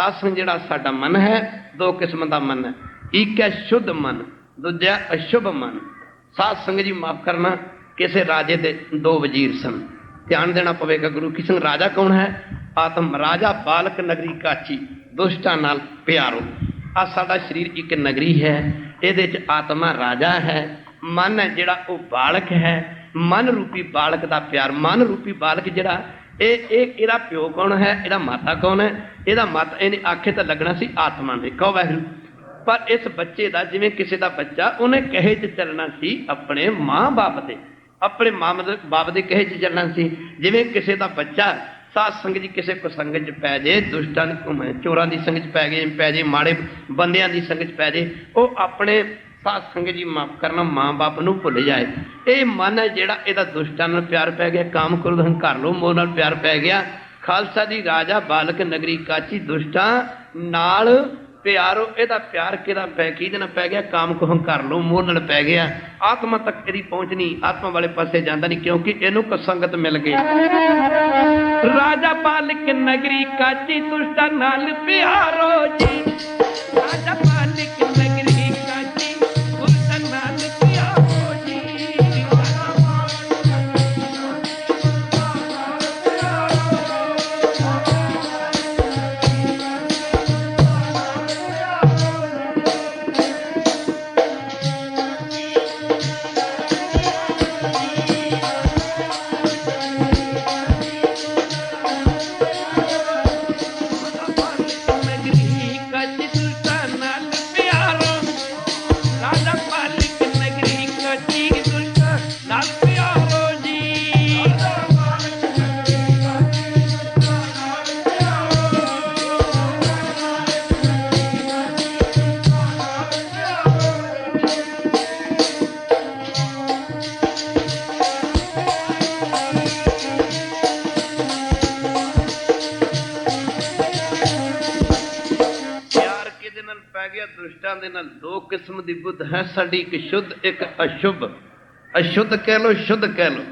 ਸਾਧ ਜਿਹੜਾ ਸਾਡਾ ਮਨ ਹੈ, ਦੋ ਕਿਸਮ ਦਾ ਮਨ ਹੈ। ਇੱਕ ਹੈ ਸ਼ੁੱਧ ਮਨ, ਦੂਜਾ ਅਸ਼ੁਭ ਮਨ। ਸਾਧ ਸੰਗਤ ਜੀ ਮਾਫ ਕਰਨਾ, ਕਿਸੇ ਰਾਜੇ ਦੇ ਦੋ ਵਜ਼ੀਰ ਸਨ। ਧਿਆਨ ਦੇਣਾ ਪਵੇਗਾ ਗੁਰੂ ਕੀ ਰਾਜਾ ਕੌਣ ਹੈ? ਆਤਮ ਰਾਜਾ, ਬਾਲਕ ਨਗਰੀ ਕਾਚੀ, ਦੁਸ਼ਟਾਂ ਨਾਲ ਪਿਆਰੋ। ਆ ਸਾਡਾ ਸਰੀਰ ਇੱਕ ਨਗਰੀ ਹੈ, ਇਹਦੇ ਚ ਆਤਮਾ ਰਾਜਾ ਹੈ। ਮਨ ਹੈ ਜਿਹੜਾ ਉਹ ਬਾਲਕ ਹੈ। ਮਨ ਰੂਪੀ ਬਾਲਕ ਦਾ ਪਿਆਰ, ਮਨ ਰੂਪੀ ਬਾਲਕ ਜਿਹੜਾ ਇਹ ਇਹ ਇਹਦਾ ਪਿਓ ਕੌਣ ਹੈ? ਇਹਦਾ ਮਾਤਾ ਕੌਣ ਹੈ? ਇਹਦਾ ਮਾਤਾ, ਇਹਨੇ ਆਖੇ ਤਾਂ ਲੱਗਣਾ ਸੀ ਆਤਮਾ ਨੇ। ਕਹੋ ਵਾਹਿਗੁਰੂ। ਪਰ ਇਸ ਬੱਚੇ ਦਾ, ਜਿਵੇਂ ਕਿਸੇ ਦਾ ਬੱਚਾ, ਉਹਨੇ ਕਹੇ ਚ ਚੱਲਣਾ ਸੀ ਆਪਣੇ ਮਾਂ-ਬਾਪ ਦੇ। ਆਪਣੇ ਮਾਂ ਬਾਪ ਦੇ ਕਹੇ ਚ ਚੱਲਣਾ ਸੀ। ਜਿਵੇਂ ਕਿਸੇ ਦਾ ਬੱਚਾ ਸਾਧ ਸੰਗਤ ਜੀ ਕਿਸੇ ਕੋ ਸੰਗਤ ਚ ਪੈ ਜੇ, ਦੁਸ਼ਟਾਂ ਦੀ ਘੁੰਮੇ, ਚੋਰਾਂ ਦੀ ਸੰਗਤ ਚ ਪੈ ਗਏ ਪੈ ਜੇ, ਮਾੜੇ ਬੰਦਿਆਂ ਦੀ ਸੰਗਤ ਚ ਪੈ ਜੇ, ਉਹ ਆਪਣੇ ਸਾਧ ਸੰਗਤ ਜੀ ਮਾਫ ਕਰਨਾ, ਮਾਂ-ਬਾਪ ਨੂੰ ਭੁੱਲ ਜਾਏ। ਇਹ ਮਨ ਹੈ ਜਿਹੜਾ ਇਹਦਾ ਦੁਸ਼ਟਾਂ ਨਾਲ ਪਿਆਰ ਪੈ ਗਿਆ, ਕਾਮ ਕ੍ਰੋਧ, ਹੰਕਾਰ ਲੋ ਮੋਹ ਨਾਲ ਪਿਆਰ ਪੈ ਗਿਆ। ਖਾਲਸਾ ਦੀ ਰਾਜਾ, ਬਾਲਕ, ਨਗਰੀ, ਕਾਚੀ, ਦੁਸ਼ਟਾਂ ਨਾਲ ਪਿਆਰੋ, ਇਹਦਾ ਪਿਆਰ ਕਿਹਦਾ ਪੈ, ਕਿਹਦੇ ਨਾਲ ਪੈ ਗਿਆ? ਕਾਮ ਕੋ ਹੰਕਾਰ ਲੋ ਮੋਹ ਨਾਲ ਪੈ ਗਿਆ। ਆਤਮਾ ਤੱਕ ਇਹਦੀ ਪਹੁੰਚ ਨਹੀਂ, ਆਤਮਾ ਵਾਲੇ ਪਾਸੇ ਜਾਂਦਾ ਨਹੀਂ, ਕਿਉਂਕਿ ਇਹਨੂੰ ਕਸੰਗਤ ਮਿਲ ਗਈ। ਰਾਜਾ, ਬਾਲਕ, ਨਗਰੀ, ਕਾਚੀ, ਦੁਸ਼ਟਾਂ ਨਾਲ ਪਿਆਰੋ ਜੀ। ਗਿਆ ਦੇ ਨਾਲ ਦੋ ਕਿਸਮ ਦੀ ਬੁੱਧ ਹੈ, ਸਾਡੀ ਇੱਕ ਸ਼ੁੱਧ, ਇੱਕ ਅਸ਼ੁੱਧ ਅਸ਼ੁੱਧ ਕਹਿ ਲੋ ਸ਼ੁੱਧ ਕਹਿ ਲੋ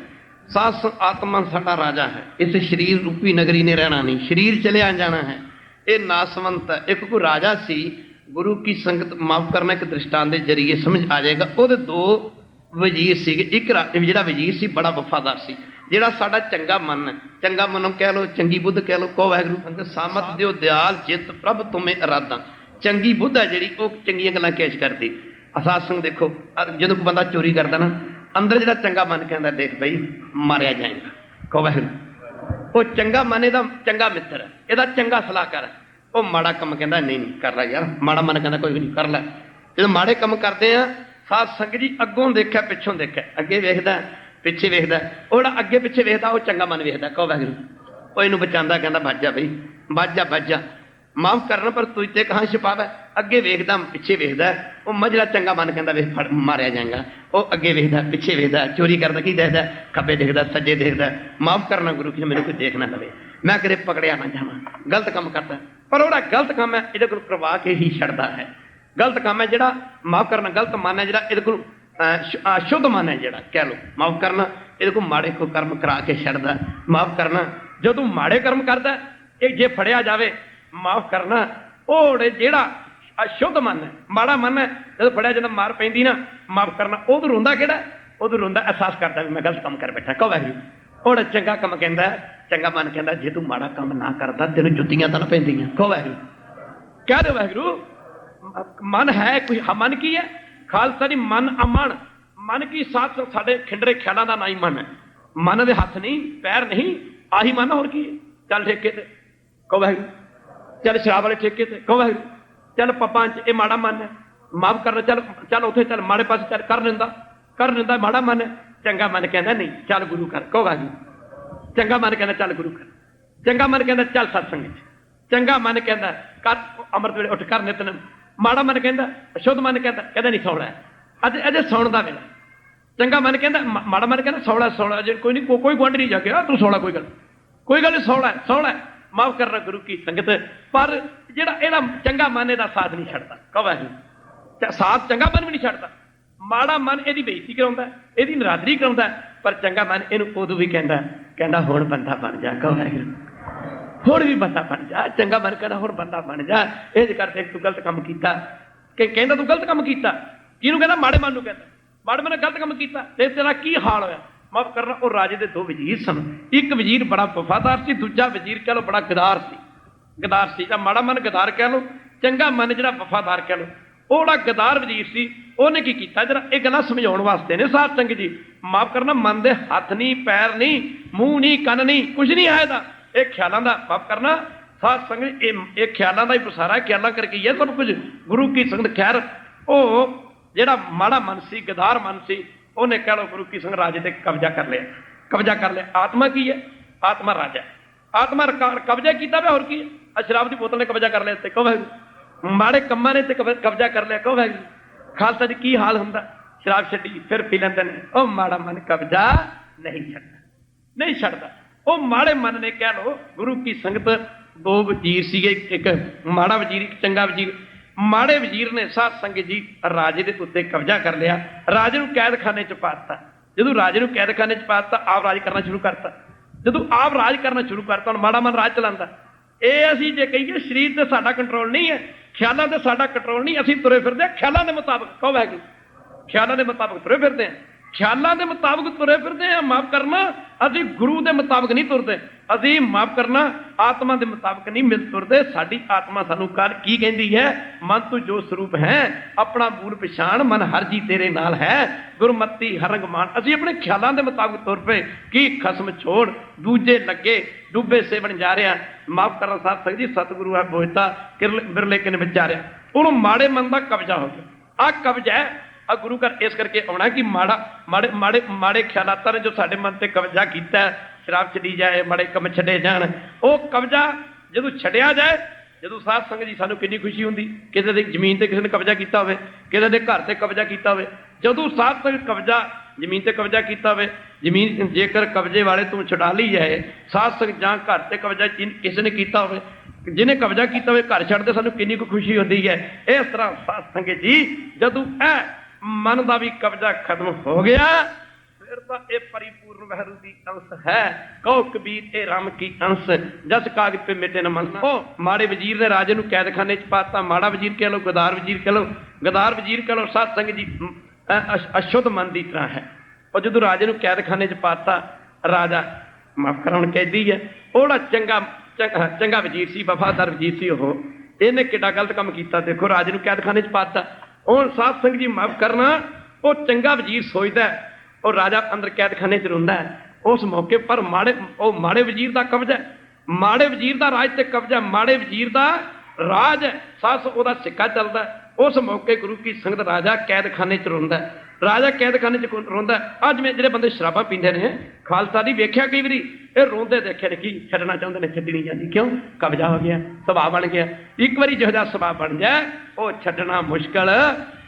ਸਾਸ ਆਤਮਾ ਸਾਡਾ ਰਾਜਾ ਹੈ। ਇਸ ਸਰੀਰ ਰੂਪੀ ਨਗਰੀ ਨੇ ਰਹਿਣਾ ਨਹੀਂ। ਸਰੀਰ ਚਲਿਆ ਜਾਣਾ ਹੈ। ਇਹ ਨਾਸਵੰਤ ਹੈ। ਇੱਕ ਕੋ ਰਾਜਾ ਸੀ, ਗੁਰੂ ਕੀ ਸੰਗਤ ਮਾਫ ਕਰਨਾ ਇੱਕ ਦ੍ਰਿਸ਼ਟਾਂਤ ਦੇ ਜਰੀਏ ਸਮਝ ਆ ਜਾਏਗਾ। ਉਹਦੇ ਦੋ ਵਜ਼ੀਰ ਸੀਗੇ। ਇੱਕ ਰਾ- ਜਿਹੜਾ ਵਜ਼ੀਰ ਸੀ, ਬੜਾ ਵਫਾਦਾਰ ਸੀ। ਜਿਹੜਾ ਸਾਡਾ ਚੰਗਾ ਮਨ ਹੈ। ਚੰਗਾ ਮਨੋਂ ਕਹਿ ਲੋ ਚੰਗੀ ਬੁੱਧ ਕਹਿ ਲੋ ਕੋ ਵਾਹਿਗੁਰੂ ਅੰਗ ਸਾਮਤ ਦਿਓ, ਦਿਆਲ, ਜਿਤ ਪ੍ਰਭ, ਤੁਮੇ ਅਰਾਧਾਂ। ਚੰਗੀ ਬੁੱਧ ਹੈ ਜਿਹੜੀ, ਉਹ ਚੰਗੀਆਂ ਗੱਲਾਂ ਕੇਸ਼ ਕਰਦੀ। ਅਸਾਸ ਸਿੰਘ ਦੇਖੋ ਜਦੋਂ ਕੋਈ ਬੰਦਾ ਚੋਰੀ ਕਰਦਾ ਨਾ, ਅੰਦਰ ਜਿਹੜਾ ਚੰਗਾ ਮਨ ਕਹਿੰਦਾ, ਦੇਖ ਬਈ, ਮਾਰਿਆ ਜਾਏਗਾ। ਕੋ ਵਾਹਿਗੁਰੂ। ਉਹ ਚੰਗਾ ਮਨ ਇਹਦਾ ਚੰਗਾ ਮਿੱਤਰ ਹੈ, ਇਹਦਾ ਚੰਗਾ ਸਲਾਹਕਾਰ ਹੈ। ਉਹ ਮਾੜਾ ਕੰਮ ਕਹਿੰਦਾ, ਨਹੀਂ ਨਹੀਂ, ਕਰ ਲੈ ਯਾਰ, ਮਾੜਾ ਮਨ ਕਹਿੰਦਾ, ਕੋਈ ਨਹੀਂ, ਕਰ ਲੈ। ਜਦੋਂ ਮਾੜੇ ਕੰਮ ਕਰਦੇ ਆ, ਸਾਧ ਸੰਗਤ ਜੀ ਅੱਗੋਂ ਦੇਖਿਆ, ਪਿੱਛੋਂ ਦੇਖਿਆ, ਅੱਗੇ ਵੇਖਦਾ, ਪਿੱਛੇ ਵੇਖਦਾ, ਉਹ ਜਿਹੜਾ ਅੱਗੇ ਪਿੱਛੇ ਵੇਖਦਾ, ਉਹ ਚੰਗਾ ਮਨ ਵੇਖਦਾ। ਕਹੋ ਵਾਹਿਗੁਰੂ। ਉਹ ਇਹਨੂੰ ਬਚਾਉਂਦਾ, ਕਹਿੰਦਾ ਭੱਜ ਜਾ ਬਈ ਭੱਜ ਜਾ ਭੱਜ ਜਾ। ਮਾਫ ਕਰਨਾ ਪਰ ਤੂੰ ਤੇ ਕਹਾਂ ਛਪਾਵਾ? ਅੱਗੇ ਵੇਖਦਾ ਪਿੱਛੇ ਵੇਖਦਾ। ਉਹ ਮਜਲਾ ਚੰਗਾ ਮਨ ਕਹਿੰਦਾ ਵੇਖ ਫੜ ਮਾਰਿਆ ਜਾਏਗਾ। ਉਹ ਅੱਗੇ ਵੇਖਦਾ ਪਿੱਛੇ ਵੇਖਦਾ ਚੋਰੀ ਕਰਦਾ ਕੀ ਦੇਖਦਾ? ਖੱਬੇ ਦੇਖਦਾ ਸੱਜੇ ਦੇਖਦਾ। ਮਾਫ ਕਰਨਾ ਗੁਰੂ ਜੀ ਮੈਨੂੰ ਕੋਈ ਦੇਖ ਨਾ ਲਵੇ। ਮੈਂ ਕਦੇ ਪਕੜਿਆ ਨਾ ਜਾਵਾਂ। ਗਲਤ ਕੰਮ ਕਰਦਾ। ਪਰ ਉਹਦਾ ਗਲਤ ਕੰਮ ਹੈ ਇਹਦੇ ਕੋਲ ਕਰਵਾ ਕੇ ਹੀ ਛੱਡਦਾ ਹੈ। ਗਲਤ ਕੰਮ ਹੈ ਜਿਹੜਾ ਮਾਫ ਕਰਨਾ ਗਲਤ ਮਨ ਹੈ ਜਿਹੜਾ ਇਹਦੇ ਕੋਲ ਅਹ, ਸ਼ੁੱਧ ਮਨ ਹੈ ਜਿਹੜਾ ਕਹਿ ਲੋ ਮਾਫ ਕਰਨਾ ਇਹਦੇ ਕੋਲ ਮਾੜੇ ਕੋ ਕਰਮ ਕਰਾ ਕੇ ਛੱਡਦਾ। ਮਾਫ ਕਰਨਾ ਜਦੋਂ ਮਾੜੇ ਕਰਮ ਕਰਦਾ ਇਹ ਜੇ ਫੜਿਆ ਜਾਵੇ ਮਾਫ ਕਰਨਾ ਉਹ ਜਿਹੜਾ ਅਸ਼ੁੱਧ ਮਨ ਹੈ, ਮਾੜਾ ਮਨ ਹੈ, ਜਦੋਂ ਫੜਿਆ ਜਦੋਂ ਮਾਰ ਪੈਂਦੀ ਨਾ, ਮਾਫ ਕਰਨਾ ਉਹ ਰੋਂਦਾ ਕਿਹੜਾ? ਉਹ ਰੋਂਦਾ ਅਹਿਸਾਸ ਕਰਦਾ ਵੀ ਮੈਂ ਗਲਤ ਕੰਮ ਕਰ ਬੈਠਾ, ਕਹੋ ਵਾਹਿਗੁਰੂ। ਉਹੜਾ ਚੰਗਾ ਕੰਮ ਕਹਿੰਦਾ, ਚੰਗਾ ਮਨ ਕਹਿੰਦਾ, ਜੇ ਤੂੰ ਮਾੜਾ ਕੰਮ ਨਾ ਕਰਦਾ ਤੈਨੂੰ ਜੁੱਤੀਆਂ ਤਾਂ ਨਾ ਪੈਂਦੀਆਂ, ਕਹੋ ਵਾਹਿਗੁਰੂ। ਕਹਿ ਦੇ ਵਾਹਿਗੁਰੂ ਮਨ ਹੈ ਕੋਈ ਮਨ ਕੀ ਹੈ? ਖਾਲਸਾ ਦੀ ਮਨ ਅਮਨ, ਮਨ ਕੀ ਸਾਥ ਸਾਡੇ ਖਿੰਡਰੇ ਖਿਆਲਾਂ ਦਾ ਨਾ ਹੀ ਮਨ ਹੈ। ਮਨ ਦੇ ਹੱਥ ਨਹੀਂ, ਪੈਰ ਨਹੀਂ, ਆਹੀ ਮਨ, ਹੋਰ ਕੀ ਹੈ? ਚੱਲ ਠੇਕੇ ਤੇ, ਕਹੋ ਵਾਹਿਗੁਰੂ। ਚੱਲ ਸ਼ਰਾਬ ਵਾਲੇ ਠੇਕੇ ਤੇ ਕਹੋ ਵਾਹਿਗੁਰੂ ਚੱਲ ਪਪਾਂ ਚ ਇਹ ਮਾੜਾ ਮਨ ਹੈ। ਮਾਫ ਕਰਨਾ, ਚੱਲ ਚੱਲ ਉੱਥੇ ਚੱਲ ਮਾੜੇ ਪਾਸੇ ਚੱਲ ਕਰ ਲੈਂਦਾ ਕਰ ਲੈਂਦਾ, ਮਾੜਾ ਮਨ ਹੈ। ਚੰਗਾ ਮਨ ਕਹਿੰਦਾ, ਨਹੀਂ, ਚੱਲ ਗੁਰੂ ਕਰ ਕਹੋ ਵਾਹਿਗੁਰੂ ਚੰਗਾ ਮਨ ਕਹਿੰਦਾ, ਚੱਲ ਗੁਰੂ ਕਰ ਚੰਗਾ ਮਨ ਕਹਿੰਦਾ, ਚੱਲ ਸਤਸੰਗ ਚ। ਚੰਗਾ ਮਨ ਕਹਿੰਦਾ, ਕਰ, ਅੰਮ੍ਰਿਤ ਵੇਲੇ ਉੱਠ ਕਰ ਨਿਤਨ ਮਾੜਾ ਮਨ ਕਹਿੰਦਾ, ਅਸ਼ੁੱਧ ਮਨ ਕਹਿੰਦਾ ਕਹਿੰਦਾ ਨਹੀਂ ਸੌਣਾ ਅੱਜ, ਅਜੇ ਸੌਣ ਦਾ ਵੇਲਾ ਚੰਗਾ ਮਨ ਕਹਿੰਦਾ ਮਾੜਾ ਮਨ ਕਹਿੰਦਾ, ਸੌਣਾ ਸੌਣਾ, ਜੇ ਕੋਈ ਨਹੀਂ ਕੋਈ ਗੁਆਂਢ ਨਹੀਂ ਜਾ ਕੇ, ਆ ਤੂੰ ਸੌਣਾ, ਕੋਈ ਗੱਲ ਕੋਈ ਗੱਲ ਨਹੀਂ ਸੌਣਾ ਸੌਣਾ ਮਾਫ ਕਰਨਾ ਗੁਰੂ ਕੀ ਸੰਗਤ, ਪਰ ਜਿਹੜਾ ਇਹਦਾ ਚੰਗਾ ਮਨ ਇਹਦਾ ਸਾਥ ਨਹੀਂ ਛੱਡਦਾ। ਕਹਵਾ ਜੀ ਸਾਥ ਚੰਗਾ ਮਨ ਵੀ ਨਹੀਂ ਛੱਡਦਾ। ਮਾੜਾ ਮਨ ਇਹਦੀ ਬੇਇੱਜ਼ਤੀ ਕਰਾਉਂਦਾ, ਇਹਦੀ ਨਰਾਦਰੀ ਕਰਾਉਂਦਾ, ਪਰ ਚੰਗਾ ਮਨ ਇਹਨੂੰ ਉਦੋਂ ਵੀ ਕਹਿੰਦਾ ਕਹਿੰਦਾ ਹੁਣ ਬੰਦਾ ਬਣ ਜਾ। ਕਹੋ ਵਾਹਿਗੁਰੂ। ਹੋਰ ਵੀ ਬੰਦਾ ਬਣ ਜਾ। ਚੰਗਾ ਮਨ ਕਹਿੰਦਾ ਹੋਰ ਬੰਦਾ ਬਣ ਜਾ। ਇਹ ਜੇ ਕਰਦੇ ਤੂੰ ਗਲਤ ਕੰਮ ਕੀਤਾ। ਕਿ ਕਹਿੰਦਾ ਤੂੰ ਗਲਤ ਕੰਮ ਕੀਤਾ। ਕਿਹਨੂੰ ਕਹਿੰਦਾ? ਮਾੜੇ ਮਨ ਨੂੰ ਕਹਿੰਦਾ। ਮਾੜੇ ਮਨ ਨੇ ਗਲਤ ਕੰਮ ਕੀਤਾ। ਤੇ ਤੇਰਾ ਕੀ ਹਾਲ ਹੋਇਆ? ਮਾਫ ਕਰਨਾ, ਉਹ ਰਾਜੇ ਦੇ ਦੋ ਵਜ਼ੀਰ ਸਨ। ਇੱਕ ਵਜ਼ੀਰ ਬੜਾ ਵਫਾਦਾਰ ਸੀ, ਦੂਜਾ ਵਜ਼ੀਰ ਕਹ ਲੋ ਬੜਾ ਗਦਾਰ ਸੀ। ਗਦਾਰ ਸੀ, ਜਾਂ ਮਾੜਾ ਮਨ ਗਦਾਰ ਕਹਿ ਲੋ ਚੰਗਾ ਮਨ ਜਿਹੜਾ ਵਫਾਦਾਰ ਕਹਿ ਲੋ ਉਹ ਜਿਹੜਾ ਗਦਾਰ ਵਜ਼ੀਰ ਸੀ, ਉਹਨੇ ਕੀ ਕੀਤਾ? ਜਰਾ ਇਹ ਗੱਲਾਂ ਸਮਝਾਉਣ ਵਾਸਤੇ ਨੇ ਸਾਧ ਸੰਗਤ ਜੀ। ਮਾਫ ਕਰਨਾ, ਮਨ ਦੇ ਹੱਥ ਨਹੀਂ, ਪੈਰ ਨਹੀਂ, ਮੂੰਹ ਨਹੀਂ, ਕੰਨ ਨਹੀਂ ਕੁਝ ਨਹੀਂ ਹੈ ਇਹਦਾ। ਇਹ ਖਿਆਲਾਂ ਦਾ, ਮਾਫ ਕਰਨਾ, ਸਾਧ ਸੰਗਤ ਇਹ ਇਹ ਖਿਆਲਾਂ ਦਾ ਹੀ ਪ੍ਰਸਾਰਾ ਖਿਆਲਾਂ ਕਰਕੇ ਹੀ ਹੈ ਸਭ ਕੁਝ। ਗੁਰੂ ਕੀ ਸੰਗਤ, ਖੈਰ, ਉਹ ਜਿਹੜਾ ਮਾੜਾ ਮਨ ਸੀ, ਗਦਾਰ ਮਨ ਸੀ ਉਹਨੇ ਕਹਿ ਲੋ ਗੁਰੂ ਕੀ ਸਿੰਘ ਰਾਜੇ ਤੇ ਕਬਜ਼ਾ ਕਰ ਲਿਆ। ਕਬਜ਼ਾ ਕਰ ਲਿਆ। ਆਤਮਾ ਕੀ ਹੈ? ਆਤਮਾ ਰਾਜਾ। ਆਤਮਾ ਕਬਜ਼ਾ ਕੀਤਾ ਵੇ, ਹੋਰ ਕੀ ਹੈ? ਸ਼ਰਾਬ ਦੀ ਬੋਤਲ ਨੇ ਕਬਜ਼ਾ ਕਰ ਲਿਆ ਤੇ ਕਹੋ ਵਾਹਿਗੁਰੂ। ਮਾੜੇ ਕੰਮਾਂ ਨੇ ਤੇ ਕਬਜ਼ਾ ਕਰ ਲਿਆ, ਕਹੋ ਵਾਹਿਗੁਰੂ। ਖਾਲਸਾ ਜੀ, ਕੀ ਹਾਲ ਹੁੰਦਾ? ਸ਼ਰਾਬ ਛੱਡੀ, ਫਿਰ ਪੀ ਲੈਂਦੇ ਨੇ। ਉਹ ਮਾੜਾ ਮਨ ਕਬਜ਼ਾ ਨਹੀਂ ਛੱਡਦਾ। ਨਹੀਂ ਛੱਡਦਾ। ਉਹ ਮਾੜੇ ਮਨ ਨੇ ਕਹਿ ਲੋ ਗੁਰੂ ਕੀ ਸੰਗਤ ਦੋ ਵਜ਼ੀਰ ਸੀਗੇ, ਇੱਕ ਮਾੜਾ ਵਜ਼ੀਰ, ਇੱਕ ਚੰਗਾ ਵਜ਼ੀਰ। ਮਾੜੇ ਵਜ਼ੀਰ ਨੇ ਸਾਧ ਸੰਗਤ ਜੀ ਰਾਜੇ ਦੇ ਉੱਤੇ ਕਬਜ਼ਾ ਕਰ ਲਿਆ। ਰਾਜੇ ਨੂੰ ਕੈਦਖਾਨੇ ਚ ਪਾਤਾ ਜਦੋਂ ਰਾਜੇ ਨੂੰ ਕੈਦਖਾਨੇ ਚ ਪਾਤਾ ਆਪ ਰਾਜ ਕਰਨਾ ਸ਼ੁਰੂ ਕਰਤਾ। ਜਦੋਂ ਆਪ ਰਾਜ ਕਰਨਾ ਸ਼ੁਰੂ ਕਰਤਾ, ਹੁਣ ਮਾੜਾ ਮਨ ਰਾਜ ਚਲਾਉਂਦਾ। ਇਹ ਅਸੀਂ ਜੇ ਕਹੀਏ, ਸਰੀਰ ਤੇ ਸਾਡਾ ਕੰਟਰੋਲ ਨਹੀਂ ਹੈ, ਖਿਆਲਾਂ ਤੇ ਸਾਡਾ ਕੰਟਰੋਲ ਨਹੀਂ, ਅਸੀਂ ਤੁਰੇ ਫਿਰਦੇ ਹਾਂ। ਖਿਆਲਾਂ ਦੇ ਮੁਤਾਬਕ, ਕਹੋ ਵਾਹਿਗੁਰੂ। ਖਿਆਲਾਂ ਦੇ ਮੁਤਾਬਕ ਤੁਰੇ ਫਿਰਦੇ ਆ ਖਿਆਲਾਂ ਦੇ ਮੁਤਾਬਕ ਤੁਰੇ ਫਿਰਦੇ ਆ, ਮਾਫ ਕਰਨਾ, ਅਸੀਂ ਗੁਰੂ ਦੇ ਮੁਤਾਬਕ ਨਹੀਂ ਤੁਰਦੇ। ਅਸੀਂ ਮਾਫ ਕਰਨਾ, ਆਤਮਾ ਦੇ ਮੁਤਾਬਕ ਨਹੀਂ ਮਿਲ ਤੁਰਦੇ। ਸਾਡੀ ਆਤਮਾ ਸਾਨੂੰ ਕਰ ਕੀ ਕਹਿੰਦੀ ਹੈ? ਮਨ ਤੂੰ ਜੋ ਸਰੂਪ ਹੈ, ਆਪਣਾ ਮੂਲ ਪਛਾਣ, ਮਨ ਹਰ ਜੀ ਤੇਰੇ ਨਾਲ ਹੈ। ਗੁਰਮਤੀ ਹਰੰਗ ਮਾਨ ਅਸੀਂ ਆਪਣੇ ਖਿਆਲਾਂ ਦੇ ਮੁਤਾਬਕ ਤੁਰ ਪਏ। ਕੀ ਖਸਮ ਛੋੜ, ਦੂਜੇ ਲੱਗੇ, ਡੁੱਬੇ ਸੇਵਣ ਜਾ ਰਿਹਾ। ਮਾਫ ਕਰਨਾ ਸਾਹਿਬ ਸਿੰਘ ਜੀ, ਸਤਿਗੁਰੂ ਹੈ ਬੋਇਤਾ ਕਿਰਲ ਬਿਰਲੇ ਕਿਨ ਵਿਚਾਰਿਆ ਉਹਨੂੰ ਮਾੜੇ ਮਨ ਦਾ ਕਬਜ਼ਾ ਹੋ ਗਿਆ। ਆ ਕਬਜ਼ਾ ਹੈ ਆ ਗੁਰੂ ਘਰ ਇਸ ਕਰਕੇ ਆਉਣਾ ਕਿ ਮਾੜਾ, ਮਾੜੇ ਮਾੜੇ ਮਾੜੇ ਖਿਆਲਾਤਾਂ ਨੇ ਜੋ ਸਾਡੇ ਮਨ ਤੇ ਕਬਜ਼ਾ ਕੀਤਾ ਸ਼ਰਾਬ ਛੱਡੀ ਜਾਏ, ਮਾੜੇ ਕੰਮ ਛੱਡੇ ਜਾਣ, ਉਹ ਕਬਜ਼ਾ ਜਦੋਂ ਛੱਡਿਆ ਜਾਏ, ਜਦੋਂ ਸਾਧ ਸੰਗਤ ਜੀ ਸਾਨੂੰ ਕਿੰਨੀ ਖੁਸ਼ੀ ਹੁੰਦੀ, ਕਿਸੇ ਦੀ ਜ਼ਮੀਨ ਤੇ ਕਿਸੇ ਨੇ ਕਬਜ਼ਾ ਕੀਤਾ ਹੋਵੇ, ਕਿਸੇ ਦੇ ਘਰ ਤੇ ਕਬਜ਼ਾ ਕੀਤਾ ਹੋਵੇ, ਜਦੋਂ ਸਾਧ ਸੰਗਤ ਕਬਜ਼ਾ, ਜ਼ਮੀਨ ਤੇ ਕਬਜ਼ਾ ਕੀਤਾ ਹੋਵੇ, ਜ਼ਮੀਨ ਜੇਕਰ ਕਬਜ਼ੇ ਵਾਲੇ ਤੋਂ ਛੁਡਾ ਲਈ ਜਾਏ, ਸਾਧ ਸੰਗਤ ਜਾਂ ਘਰ ਤੇ ਕਬਜ਼ਾ ਜਿਨ- ਕਿਸੇ ਨੇ ਕੀਤਾ ਹੋਵੇ, ਜਿਹਨੇ ਕਬਜ਼ਾ ਕੀਤਾ ਹੋਵੇ, ਘਰ ਛੱਡਦੇ ਸਾਨੂੰ ਕਿੰਨੀ ਕੁ ਖੁਸ਼ੀ ਹੁੰਦੀ ਹੈ, ਇਸ ਤਰ੍ਹਾਂ ਸਾਧ ਸੰਗਤ ਜੀ ਜਦੋਂ ਇਹ ਮਨ ਦਾ ਵੀ ਕਬਜ਼ਾ ਖਤਮ ਹੋ ਗਿਆ। ਫਿਰ ਤਾਂ ਇਹ ਪਰਿਪੂਰਨ ਵਹਿਰੂ ਦੀ ਅੰਸ਼ ਹੈ। ਕਹੋ ਕਬੀਰ ਇਹ ਰਾਮ ਕੀ ਅੰਸ਼? ਜਸ ਕਾਗਜ਼ ਤੇ ਮਿਟੇ ਨ ਮਨ। ਉਹ ਮਾੜੇ ਵਜ਼ੀਰ ਨੇ ਰਾਜੇ ਨੂੰ ਕੈਦਖਾਨੇ ਚ ਪਾਤਾ। ਮਾੜਾ ਵਜ਼ੀਰ ਕਹਿ ਲੋ ਗਦਾਰ ਵਜ਼ੀਰ ਕਹਿ ਲੋ ਗਦਾਰ ਵਜ਼ੀਰ ਕਹਿ ਲੋ ਸਾਧ ਸੰਗਤ ਜੀ ਅਸ਼ੁੱਧ ਮਨ ਦੀ ਤਰ੍ਹਾਂ ਹੈ। ਉਹ ਜਦੋਂ ਰਾਜੇ ਨੂੰ ਕੈਦਖਾਨੇ ਚ ਪਾਤਾ ਰਾਜਾ ਮਾਫ ਕਰਾਉਣ ਕੈਦੀ ਹੈ। ਉਹੜਾ ਚੰਗਾ ਚੰਗਾ ਚੰਗਾ ਵਜ਼ੀਰ ਸੀ ਵਫਾਦਾਰ ਵਜ਼ੀਰ ਸੀ ਉਹ। ਇਹਨੇ ਕਿੱਡਾ ਗਲਤ ਕੰਮ ਕੀਤਾ ਦੇਖੋ ਰਾਜੇ ਨੂੰ ਕੈਦਖਾਨੇ ਚ ਪਾਤਾ। ਹੁਣ ਸਾਧ ਸੰਗਤ ਜੀ ਮਾਫ ਕਰਨਾ, ਉਹ ਚੰਗਾ ਵਜ਼ੀਰ ਸੋਚਦਾ ਉਹ ਰਾਜਾ ਅੰਦਰ ਕੈਦਖਾਨੇ ਚ ਰੋਂਦਾ ਹੈ, ਉਸ ਮੌਕੇ ਪਰ ਮਾੜੇ, ਉਹ ਮਾੜੇ ਵਜ਼ੀਰ ਦਾ ਕਬਜ਼ਾ ਹੈ। ਮਾੜੇ ਵਜ਼ੀਰ ਦਾ ਰਾਜ ਤੇ ਕਬਜ਼ਾ ਮਾੜੇ ਵਜ਼ੀਰ ਦਾ ਰਾਜ ਹੈ, ਸੱਸ ਉਹਦਾ ਸਿੱਕਾ ਚੱਲਦਾ ਉਸ ਮੌਕੇ ਗੁਰੂ ਕੀ ਸੰਗਤ ਰਾਜਾ ਕੈਦਖਾਨੇ ਚ ਰੋਂਦਾ ਰਾਜਾ ਕੈਦਖਾਨੇ ਚ ਰੋਂਦਾ ਹੈ? ਅੱਜ ਮੈਂ ਜਿਹੜੇ ਬੰਦੇ ਸ਼ਰਾਬਾਂ ਪੀਂਦੇ ਨੇ ਖਾਲਸਾ ਦੀ ਵੇਖਿਆ ਕਈ ਵਾਰੀ, ਇਹ ਰੋਂਦੇ ਦੇਖੇ ਨੇ ਕੀ ਛੱਡਣਾ ਚਾਹੁੰਦੇ ਨੇ ਛੱਡੀ ਨਹੀਂ ਜਾਂਦੀ। ਕਿਉਂ? ਕਬਜ਼ਾ ਹੋ ਗਿਆ, ਸੁਭਾਅ ਬਣ ਗਿਆ। ਇੱਕ ਵਾਰੀ ਜਿਹੋ ਜਿਹਾ ਸੁਭਾਅ ਬਣ ਜਾਏ, ਉਹ ਛੱਡਣਾ ਮੁਸ਼ਕਲ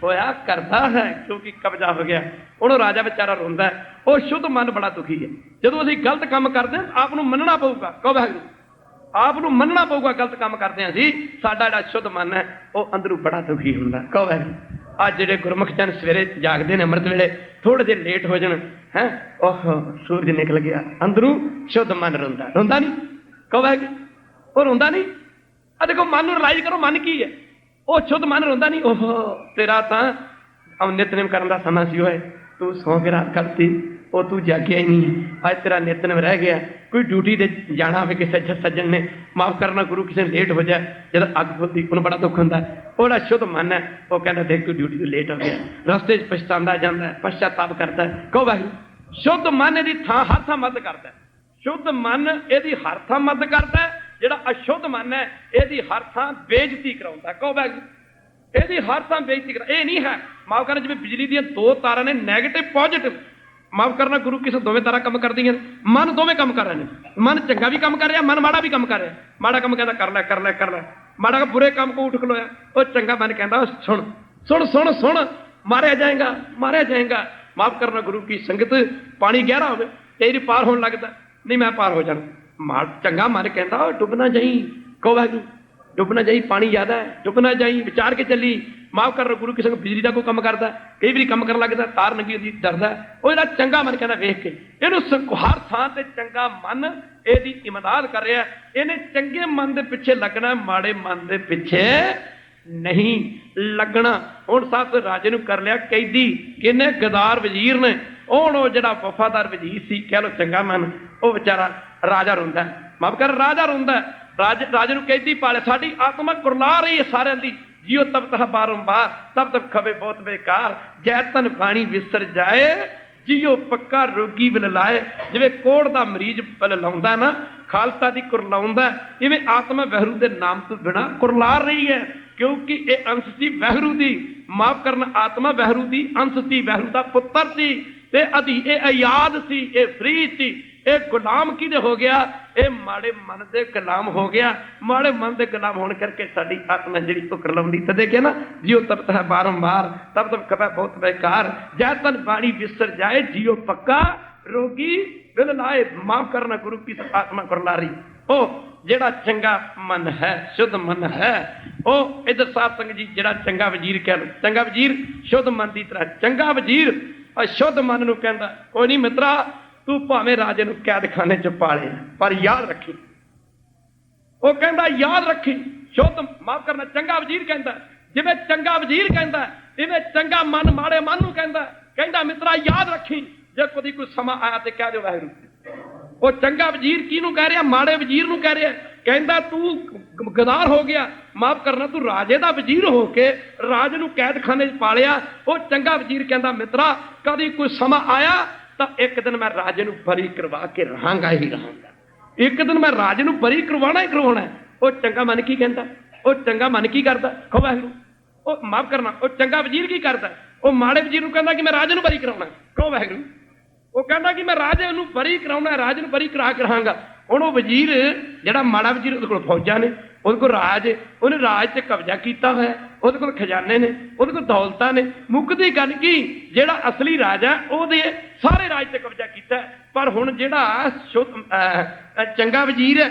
ਹੋਇਆ, ਕਰਦਾ ਹੈ, ਕਿਉਂਕਿ ਕਬਜ਼ਾ ਹੋ ਗਿਆ। ਉਹਨੂੰ ਰਾਜਾ ਵਿਚਾਰਾ ਰੋਂਦਾ ਉਹ ਸ਼ੁੱਧ ਮਨ ਬੜਾ ਦੁਖੀ ਹੈ। ਜਦੋਂ ਅਸੀਂ ਗਲਤ ਕੰਮ ਕਰਦੇ ਹਾਂ, ਆਪ ਨੂੰ ਮੰਨਣਾ ਪਊਗਾ। ਕਹੋ ਵਾਹਿਗੁਰੂ, ਆਪ ਨੂੰ ਮੰਨਣਾ ਪਊਗਾ, ਗਲਤ ਕੰਮ ਕਰਦੇ ਹਾਂ ਅਸੀਂ। ਸਾਡਾ ਜਿਹੜਾ ਸ਼ੁੱਧ ਮਨ ਹੈ, ਉਹ ਅੰਦਰੋਂ ਬੜਾ ਦੁਖੀ ਹੁੰਦਾ। ਕਹੋ ਵਾਹਿਗੁਰੂ। ਅੱਜ ਜਿਹੜੇ ਗੁਰਮੁਖ ਜਨ ਸਵੇਰੇ ਜਾਗਦੇ ਨੇ ਅੰਮ੍ਰਿਤ ਵੇਲੇ ਥੋੜੇ ਜਿਹੇ ਲੇਟ ਹੋ ਜਾਣ, ਹੈ? ਓਹ ਸੂਰਜ ਨਿਕਲ ਗਿਆ। ਅੰਦਰੋਂ ਸ਼ੁੱਧ ਮਨ ਰੋਂਦਾ। ਰੋਂਦਾ ਨਹੀਂ? ਕਹੋ ਵਾਹਿਗੁਰੂ ਉਹ ਰੋਂਦਾ ਨਹੀਂ? ਆ ਦੇਖੋ, ਮਨ ਨੂੰ ਰਿਲਾਈਜ਼ ਕਰੋ, ਮਨ ਕੀ ਹੈ? ਉਹ ਸ਼ੁੱਧ ਮਨ ਰੋਂਦਾ ਨਹੀਂ? ਉਹ ਤੇਰਾ ਤਾਂ ਅਮ ਨਿਤਨੇਮ ਕਰਨ ਦਾ ਸਮਾਂ ਸੀ ਓਏ। ਤੂੰ ਸੌਂ ਕੇ ਰਾਤ ਕਰਤੀ ਉਹ ਤੂੰ ਜਾਗਿਆ ਹੀ ਨਹੀਂ ਅੱਜ ਤੇਰਾ ਨਿਤਨੇਮ ਰਹਿ ਗਿਆ। ਕੋਈ ਡਿਊਟੀ ਤੇ ਜਾਣਾ ਹੋਵੇ ਕਿਸੇ ਸੱਜਣ ਨੇ, ਮਾਫ ਕਰਨਾ ਗੁਰੂ ਕਿਸੇ ਨੇ ਲੇਟ ਹੋ ਜਾਏ, ਜਦ ਅੱਗ ਫੁੱਲਦੀ ਉਹਨੂੰ ਬੜਾ ਦੁੱਖ ਹੁੰਦਾ। ਹੈ। ਉਹਦਾ ਸ਼ੁੱਧ ਮਨ ਹੈ। ਉਹ ਕਹਿੰਦਾ, ਦੇਖ ਤੂੰ ਡਿਊਟੀ ਤੋਂ ਲੇਟ ਹੋ ਗਿਆ। ਰਸਤੇ 'ਚ ਪਛਤਾਉਂਦਾ ਜਾਂਦਾ ਹੈ ਕਰਦਾ ਕਹੋ ਵਾਹਿਗੁਰੂ, ਸ਼ੁੱਧ ਮਨ ਇਹਦੀ ਥਾਂ ਹਰ ਥਾਂ ਮਦਦ ਕਰਦਾ ਸ਼ੁੱਧ ਮਨ ਇਹਦੀ ਹਰ ਥਾਂ ਮਦਦ ਕਰਦਾ ਜਿਹੜਾ ਅਸ਼ੁੱਧ ਮਨ ਹੈ, ਇਹਦੀ ਹਰ ਥਾਂ ਬੇਇੱਜ਼ਤੀ ਕਰਾਉਂਦਾ ਕਹੋ ਵਾਹਿਗੁਰੂ, ਇਹਦੀ ਹਰ ਥਾਂ ਬੇਇੱਜ਼ਤੀ ਕਰ, ਇਹ ਨਹੀਂ ਹੈ। ਮਾਫ ਕਰਨਾ, ਜਿਵੇਂ ਬਿਜਲੀ ਦੀਆਂ ਦੋ ਤਾਰਾਂ ਨੇ 네ਗੇਟਿਵ ਪੋਜ਼ਿਟਿਵ ਮਾਫ ਕਰਨਾ ਗੁਰੂ ਕਿਸੇ ਦੋਵੇਂ ਤਰ੍ਹਾਂ ਕੰਮ ਕਰਦੀਆਂ ਮਨ ਦੋਵੇਂ ਕੰਮ ਕਰ ਰਹੇ ਨੇ। ਮਨ ਚੰਗਾ ਵੀ ਕੰਮ ਕਰ ਰਿਹਾ, ਮਨ ਮਾੜਾ ਵੀ ਕੰਮ ਕਰ ਰਿਹਾ। ਮਾੜਾ ਕੰਮ ਕਹਿੰਦਾ ਕਰ ਲੈ ਕਰ ਲੈ ਕਰ ਲੈ। ਮਾੜਾ ਬੁਰੇ ਕੰਮ ਕੋ ਉੱਠ ਖਲੋਇਆ। ਉਹ ਚੰਗਾ ਮਨ ਕਹਿੰਦਾ, ਉਹ ਸੁਣ ਸੁਣ ਸੁਣ ਸੁਣ। ਮਾਰਿਆ ਜਾਏਗਾ ਮਾਰਿਆ ਜਾਏਗਾ। ਮਾਫ ਕਰਨਾ ਗੁਰੂ ਕੀ ਸੰਗਤ, ਪਾਣੀ ਗਹਿਰਾ ਹੋਵੇ, ਤੇਰੀ ਪਾਰ ਹੋਣ ਲੱਗਦਾ। ਨਹੀਂ, ਮੈਂ ਪਾਰ ਹੋ ਜਾਣਾ। ਮਾਰ ਚੰਗਾ ਮਨ ਕਹਿੰਦਾ, ਉਹ ਡੁੱਬਣਾ ਜਾਈ। ਕਹੋ ਵਾਹਿਗੁਰੂ ਡੁੱਬਣਾ ਜਾਈ, ਪਾਣੀ ਜ਼ਿਆਦਾ ਹੈ। ਡੁੱਬਣਾ ਜਾਈ, ਵਿਚਾਰ ਕੇ ਚੱਲੀ। ਮਾਫ ਕਰ ਗੁਰੂ ਕਿਸੇ ਨੂੰ ਬਿਜਲੀ ਦਾ ਕੋਈ ਕੰਮ ਕਰਦਾ, ਕਈ ਵਾਰੀ ਕੰਮ ਕਰਨ ਲੱਗਦਾ, ਤਾਰ ਨੰਗੀ ਉਹਦੀ ਡਰਦਾ। ਉਹ ਜਿਹੜਾ ਚੰਗਾ ਮਨ ਕਹਿੰਦਾ ਵੇਖ ਕੇ, ਇਹਨੂੰ ਹਰ ਥਾਂ ਤੇ ਚੰਗਾ ਮਨ ਇਹਦੀ ਇਮਦਾਦ ਕਰ ਰਿਹਾ। ਇਹਨੇ ਚੰਗੇ ਮਨ ਦੇ ਪਿੱਛੇ ਲੱਗਣਾ, ਮਾੜੇ ਮਨ ਦੇ ਪਿੱਛੇ ਨਹੀਂ ਲੱਗਣਾ। ਹੁਣ ਸੱਤ ਰਾਜੇ ਨੂੰ ਕਰ ਲਿਆ ਕੈਦੀ, ਕਿਨੇ ਗਦਾਰ ਵਜ਼ੀਰ ਨੇ। ਹੁਣ ਉਹ ਜਿਹੜਾ ਵਫਾਦਾਰ ਵਜ਼ੀਰ ਸੀ, ਕਹਿ ਲੋ ਚੰਗਾ ਮਨ, ਉਹ ਵਿਚਾਰਾ ਰਾਜਾ ਰੋਂਦਾ। ਮਾਫ ਕਰ, ਰਾਜਾ ਰੋਂਦਾ। ਹੈ। ਰਾਜੇ ਨੂੰ ਕੈਦੀ ਪਾਲੇ ਸਾਡੀ ਆਤਮਾ ਕੁਰਲਾ ਰਹੀ ਹੈ ਸਾਰਿਆਂ ਦੀ। ਜਿਉ ਤਬ ਤਹ ਬਾਰੰਬਾਰ ਤਬ ਤਬ ਖਵੇ ਬਹੁਤ ਬੇਕਾਰ। ਜੈ ਤਨ ਪਾਣੀ ਵਿਸਰ ਜਾਏ ਜਿਉ ਪੱਕਾ ਰੋਗੀ ਵਿਲ ਲਾਏ। ਜਿਵੇਂ ਕੋੜ ਦਾ ਮਰੀਜ਼ ਪਲ ਲਾਉਂਦਾ ਨਾ, ਖਾਲਸਾ ਦੀ ਕੁਰਲਾਉਂਦਾ ਇਵੇਂ ਆਤਮਾ ਵਹਿਰੂ ਦੇ ਨਾਮ ਤੋਂ ਬਿਨਾ ਕੁਰਲਾ ਰਹੀ ਹੈ। ਕਿਉਂਕਿ ਇਹ ਅੰਸ਼ ਸੀ ਵਹਿਰੂ ਦੀ। ਮਾਫ ਕਰਨ ਆਤਮਾ ਵਹਿਰੂ ਦੀ, ਅੰਸ਼ ਸੀ ਵਹਿਰੂ ਦਾ ਪੁੱਤਰ ਸੀ। ਤੇ ਅਧੀ ਇਹ ਆਯਾਦ ਸੀ, ਇਹ ਫਰੀ ਸੀ। ਇਹ ਗੁਲਾਮ ਕਿਹਦੇ ਹੋ ਗਿਆ? ਇਹ ਮਾੜੇ ਮਨ ਦੇ ਗੁਲਾਮ ਹੋ ਗਿਆ। ਮਾੜੇ ਮਨ ਦੇ ਗੁਲਾਮ ਹੋਣ ਕਰਕੇ ਸਾਡੀ ਆਤਮਾ ਜਿਹੜੀ ਉਹ ਕਰਲਾਉਂਦੀ ਤਦੇ ਕਿ ਨਾ, ਜਿਉ ਤਬ ਤਹ ਬਾਰੰਬਾਰ ਤਬ ਤਬ ਕਪੈ ਬਹੁਤ ਬੇਕਾਰ। ਜੈ ਤਨ ਬਾਣੀ ਵਿਸਰ ਜਾਏ, ਜਿਉ ਪੱਕਾ ਰੋਗੀ ਬਿਲ ਲਾਏ ਮਾਫ ਕਰਨਾ ਗੁਰੂ ਕੀ ਆਤਮਾ ਕਰਲਾਰੀ ਉਹ ਜਿਹੜਾ ਚੰਗਾ ਮਨ ਹੈ, ਸ਼ੁੱਧ ਮਨ ਹੈ, ਉਹ ਇਧਰ ਸਾਹਿਬ ਸੰਗਤ ਜੀ ਜਿਹੜਾ ਚੰਗਾ ਵਜ਼ੀਰ ਕਹਿ ਲੋ ਚੰਗਾ ਵਜ਼ੀਰ ਸ਼ੁੱਧ ਮਨ ਦੀ ਤਰ੍ਹਾਂ, ਚੰਗਾ ਵਜ਼ੀਰ ਅਸ਼ੁੱਧ ਮਨ ਨੂੰ ਕਹਿੰਦਾ, ਕੋਈ ਨਹੀਂ ਮਿੱਤਰਾ ਤੂੰ ਭਾਵੇਂ ਰਾਜੇ ਨੂੰ ਕੈਦਖਾਨੇ ਚ ਪਾਲੇ ਪਰ ਯਾਦ ਰੱਖੀ। ਉਹ ਕਹਿੰਦਾ, ਯਾਦ ਰੱਖੀ, ਸ਼ੁੱਧ ਮਾਫ ਕਰਨਾ, ਚੰਗਾ ਵਜ਼ੀਰ ਕਹਿੰਦਾ ਜਿਵੇਂ ਚੰਗਾ ਵਜ਼ੀਰ ਕਹਿੰਦਾ ਇਵੇਂ ਚੰਗਾ ਮਨ ਮਾੜੇ ਮਨ ਨੂੰ ਕਹਿੰਦਾ ਕਹਿੰਦਾ, ਮਿੱਤਰਾ, ਯਾਦ ਰੱਖੀ, ਜੇ ਕਦੀ ਕੋਈ ਸਮਾਂ ਆਇਆ ਤੇ ਕਹਿ ਦਿਓ ਵਾਹਿਗੁਰੂ ਉਹ ਚੰਗਾ ਵਜ਼ੀਰ ਕਿਹਨੂੰ ਕਹਿ ਰਿਹਾ? ਮਾੜੇ ਵਜ਼ੀਰ ਨੂੰ ਕਹਿ ਰਿਹਾ ਕਹਿੰਦਾ, ਤੂੰ ਗਦਾਰ ਹੋ ਗਿਆ। ਮਾਫ ਕਰਨਾ, ਤੂੰ ਰਾਜੇ ਦਾ ਵਜ਼ੀਰ ਹੋ ਕੇ ਰਾਜ ਨੂੰ ਕੈਦਖਾਨੇ 'ਚ ਪਾਲਿਆ ਉਹ ਚੰਗਾ ਵਜ਼ੀਰ ਕਹਿੰਦਾ, ਮਿੱਤਰਾ, ਕਦੀ ਕੋਈ ਸਮਾਂ ਆਇਆ ਤਾਂ ਇੱਕ ਦਿਨ ਮੈਂ ਰਾਜੇ ਨੂੰ ਬਰੀ ਕਰਵਾ ਕੇ ਰਹਾਂਗਾ ਹੀ ਰਹਾਂਗਾ। ਇੱਕ ਦਿਨ ਮੈਂ ਰਾਜੇ ਨੂੰ ਬਰੀ ਕਰਵਾਉਣਾ ਹੀ ਕਰਵਾਉਣਾ ਉਹ ਚੰਗਾ ਮਨ ਕੀ ਕਹਿੰਦਾ? ਉਹ ਚੰਗਾ ਮਨ ਕੀ ਕਰਦਾ? ਖੋ ਵਾਹਿਗੁਰੂ। ਉਹ ਮਾਫ ਕਰਨਾ, ਉਹ ਚੰਗਾ ਵਜ਼ੀਰ ਕੀ ਕਰਦਾ? ਉਹ ਮਾੜੇ ਵਜ਼ੀਰ ਨੂੰ ਕਹਿੰਦਾ ਕਿ ਮੈਂ ਰਾਜੇ ਨੂੰ ਬਰੀ ਕਰਾਉਣਾ ਕਹੋ ਵਾਹਿਗੁਰੂ। ਉਹ ਕਹਿੰਦਾ ਕਿ ਮੈਂ ਰਾਜੇ ਨੂੰ ਬਰੀ ਕਰਾਉਣਾ ਰਾਜੇ ਨੂੰ ਬਰੀ ਕਰਾ ਕੇ ਰਹਾਂਗਾ। ਹੁਣ ਉਹ ਵਜ਼ੀਰ, ਜਿਹੜਾ ਮਾੜਾ ਵਜ਼ੀਰ ਉਹਦੇ ਕੋਲ ਫੌਜਾਂ ਨੇ ਉਹਦੇ ਕੋਲ ਰਾਜ ਉਹਨੇ ਰਾਜ ਤੇ ਕਬਜ਼ਾ ਕੀਤਾ ਹੋਇਆ ਉਹਦੇ ਕੋਲ ਖਜ਼ਾਨੇ ਨੇ, ਉਹਦੇ ਕੋਲ ਦੌਲਤਾਂ ਨੇ। ਮੁੱਕਦੀ ਗੱਲ ਕੀ? ਜਿਹੜਾ ਅਸਲੀ ਰਾਜਾ, ਉਹਦੇ ਸਾਰੇ ਰਾਜ ਤੇ ਕਬਜ਼ਾ ਕੀਤਾ ਪਰ ਹੁਣ ਜਿਹੜਾ ਚੰਗਾ ਵਜ਼ੀਰ ਹੈ,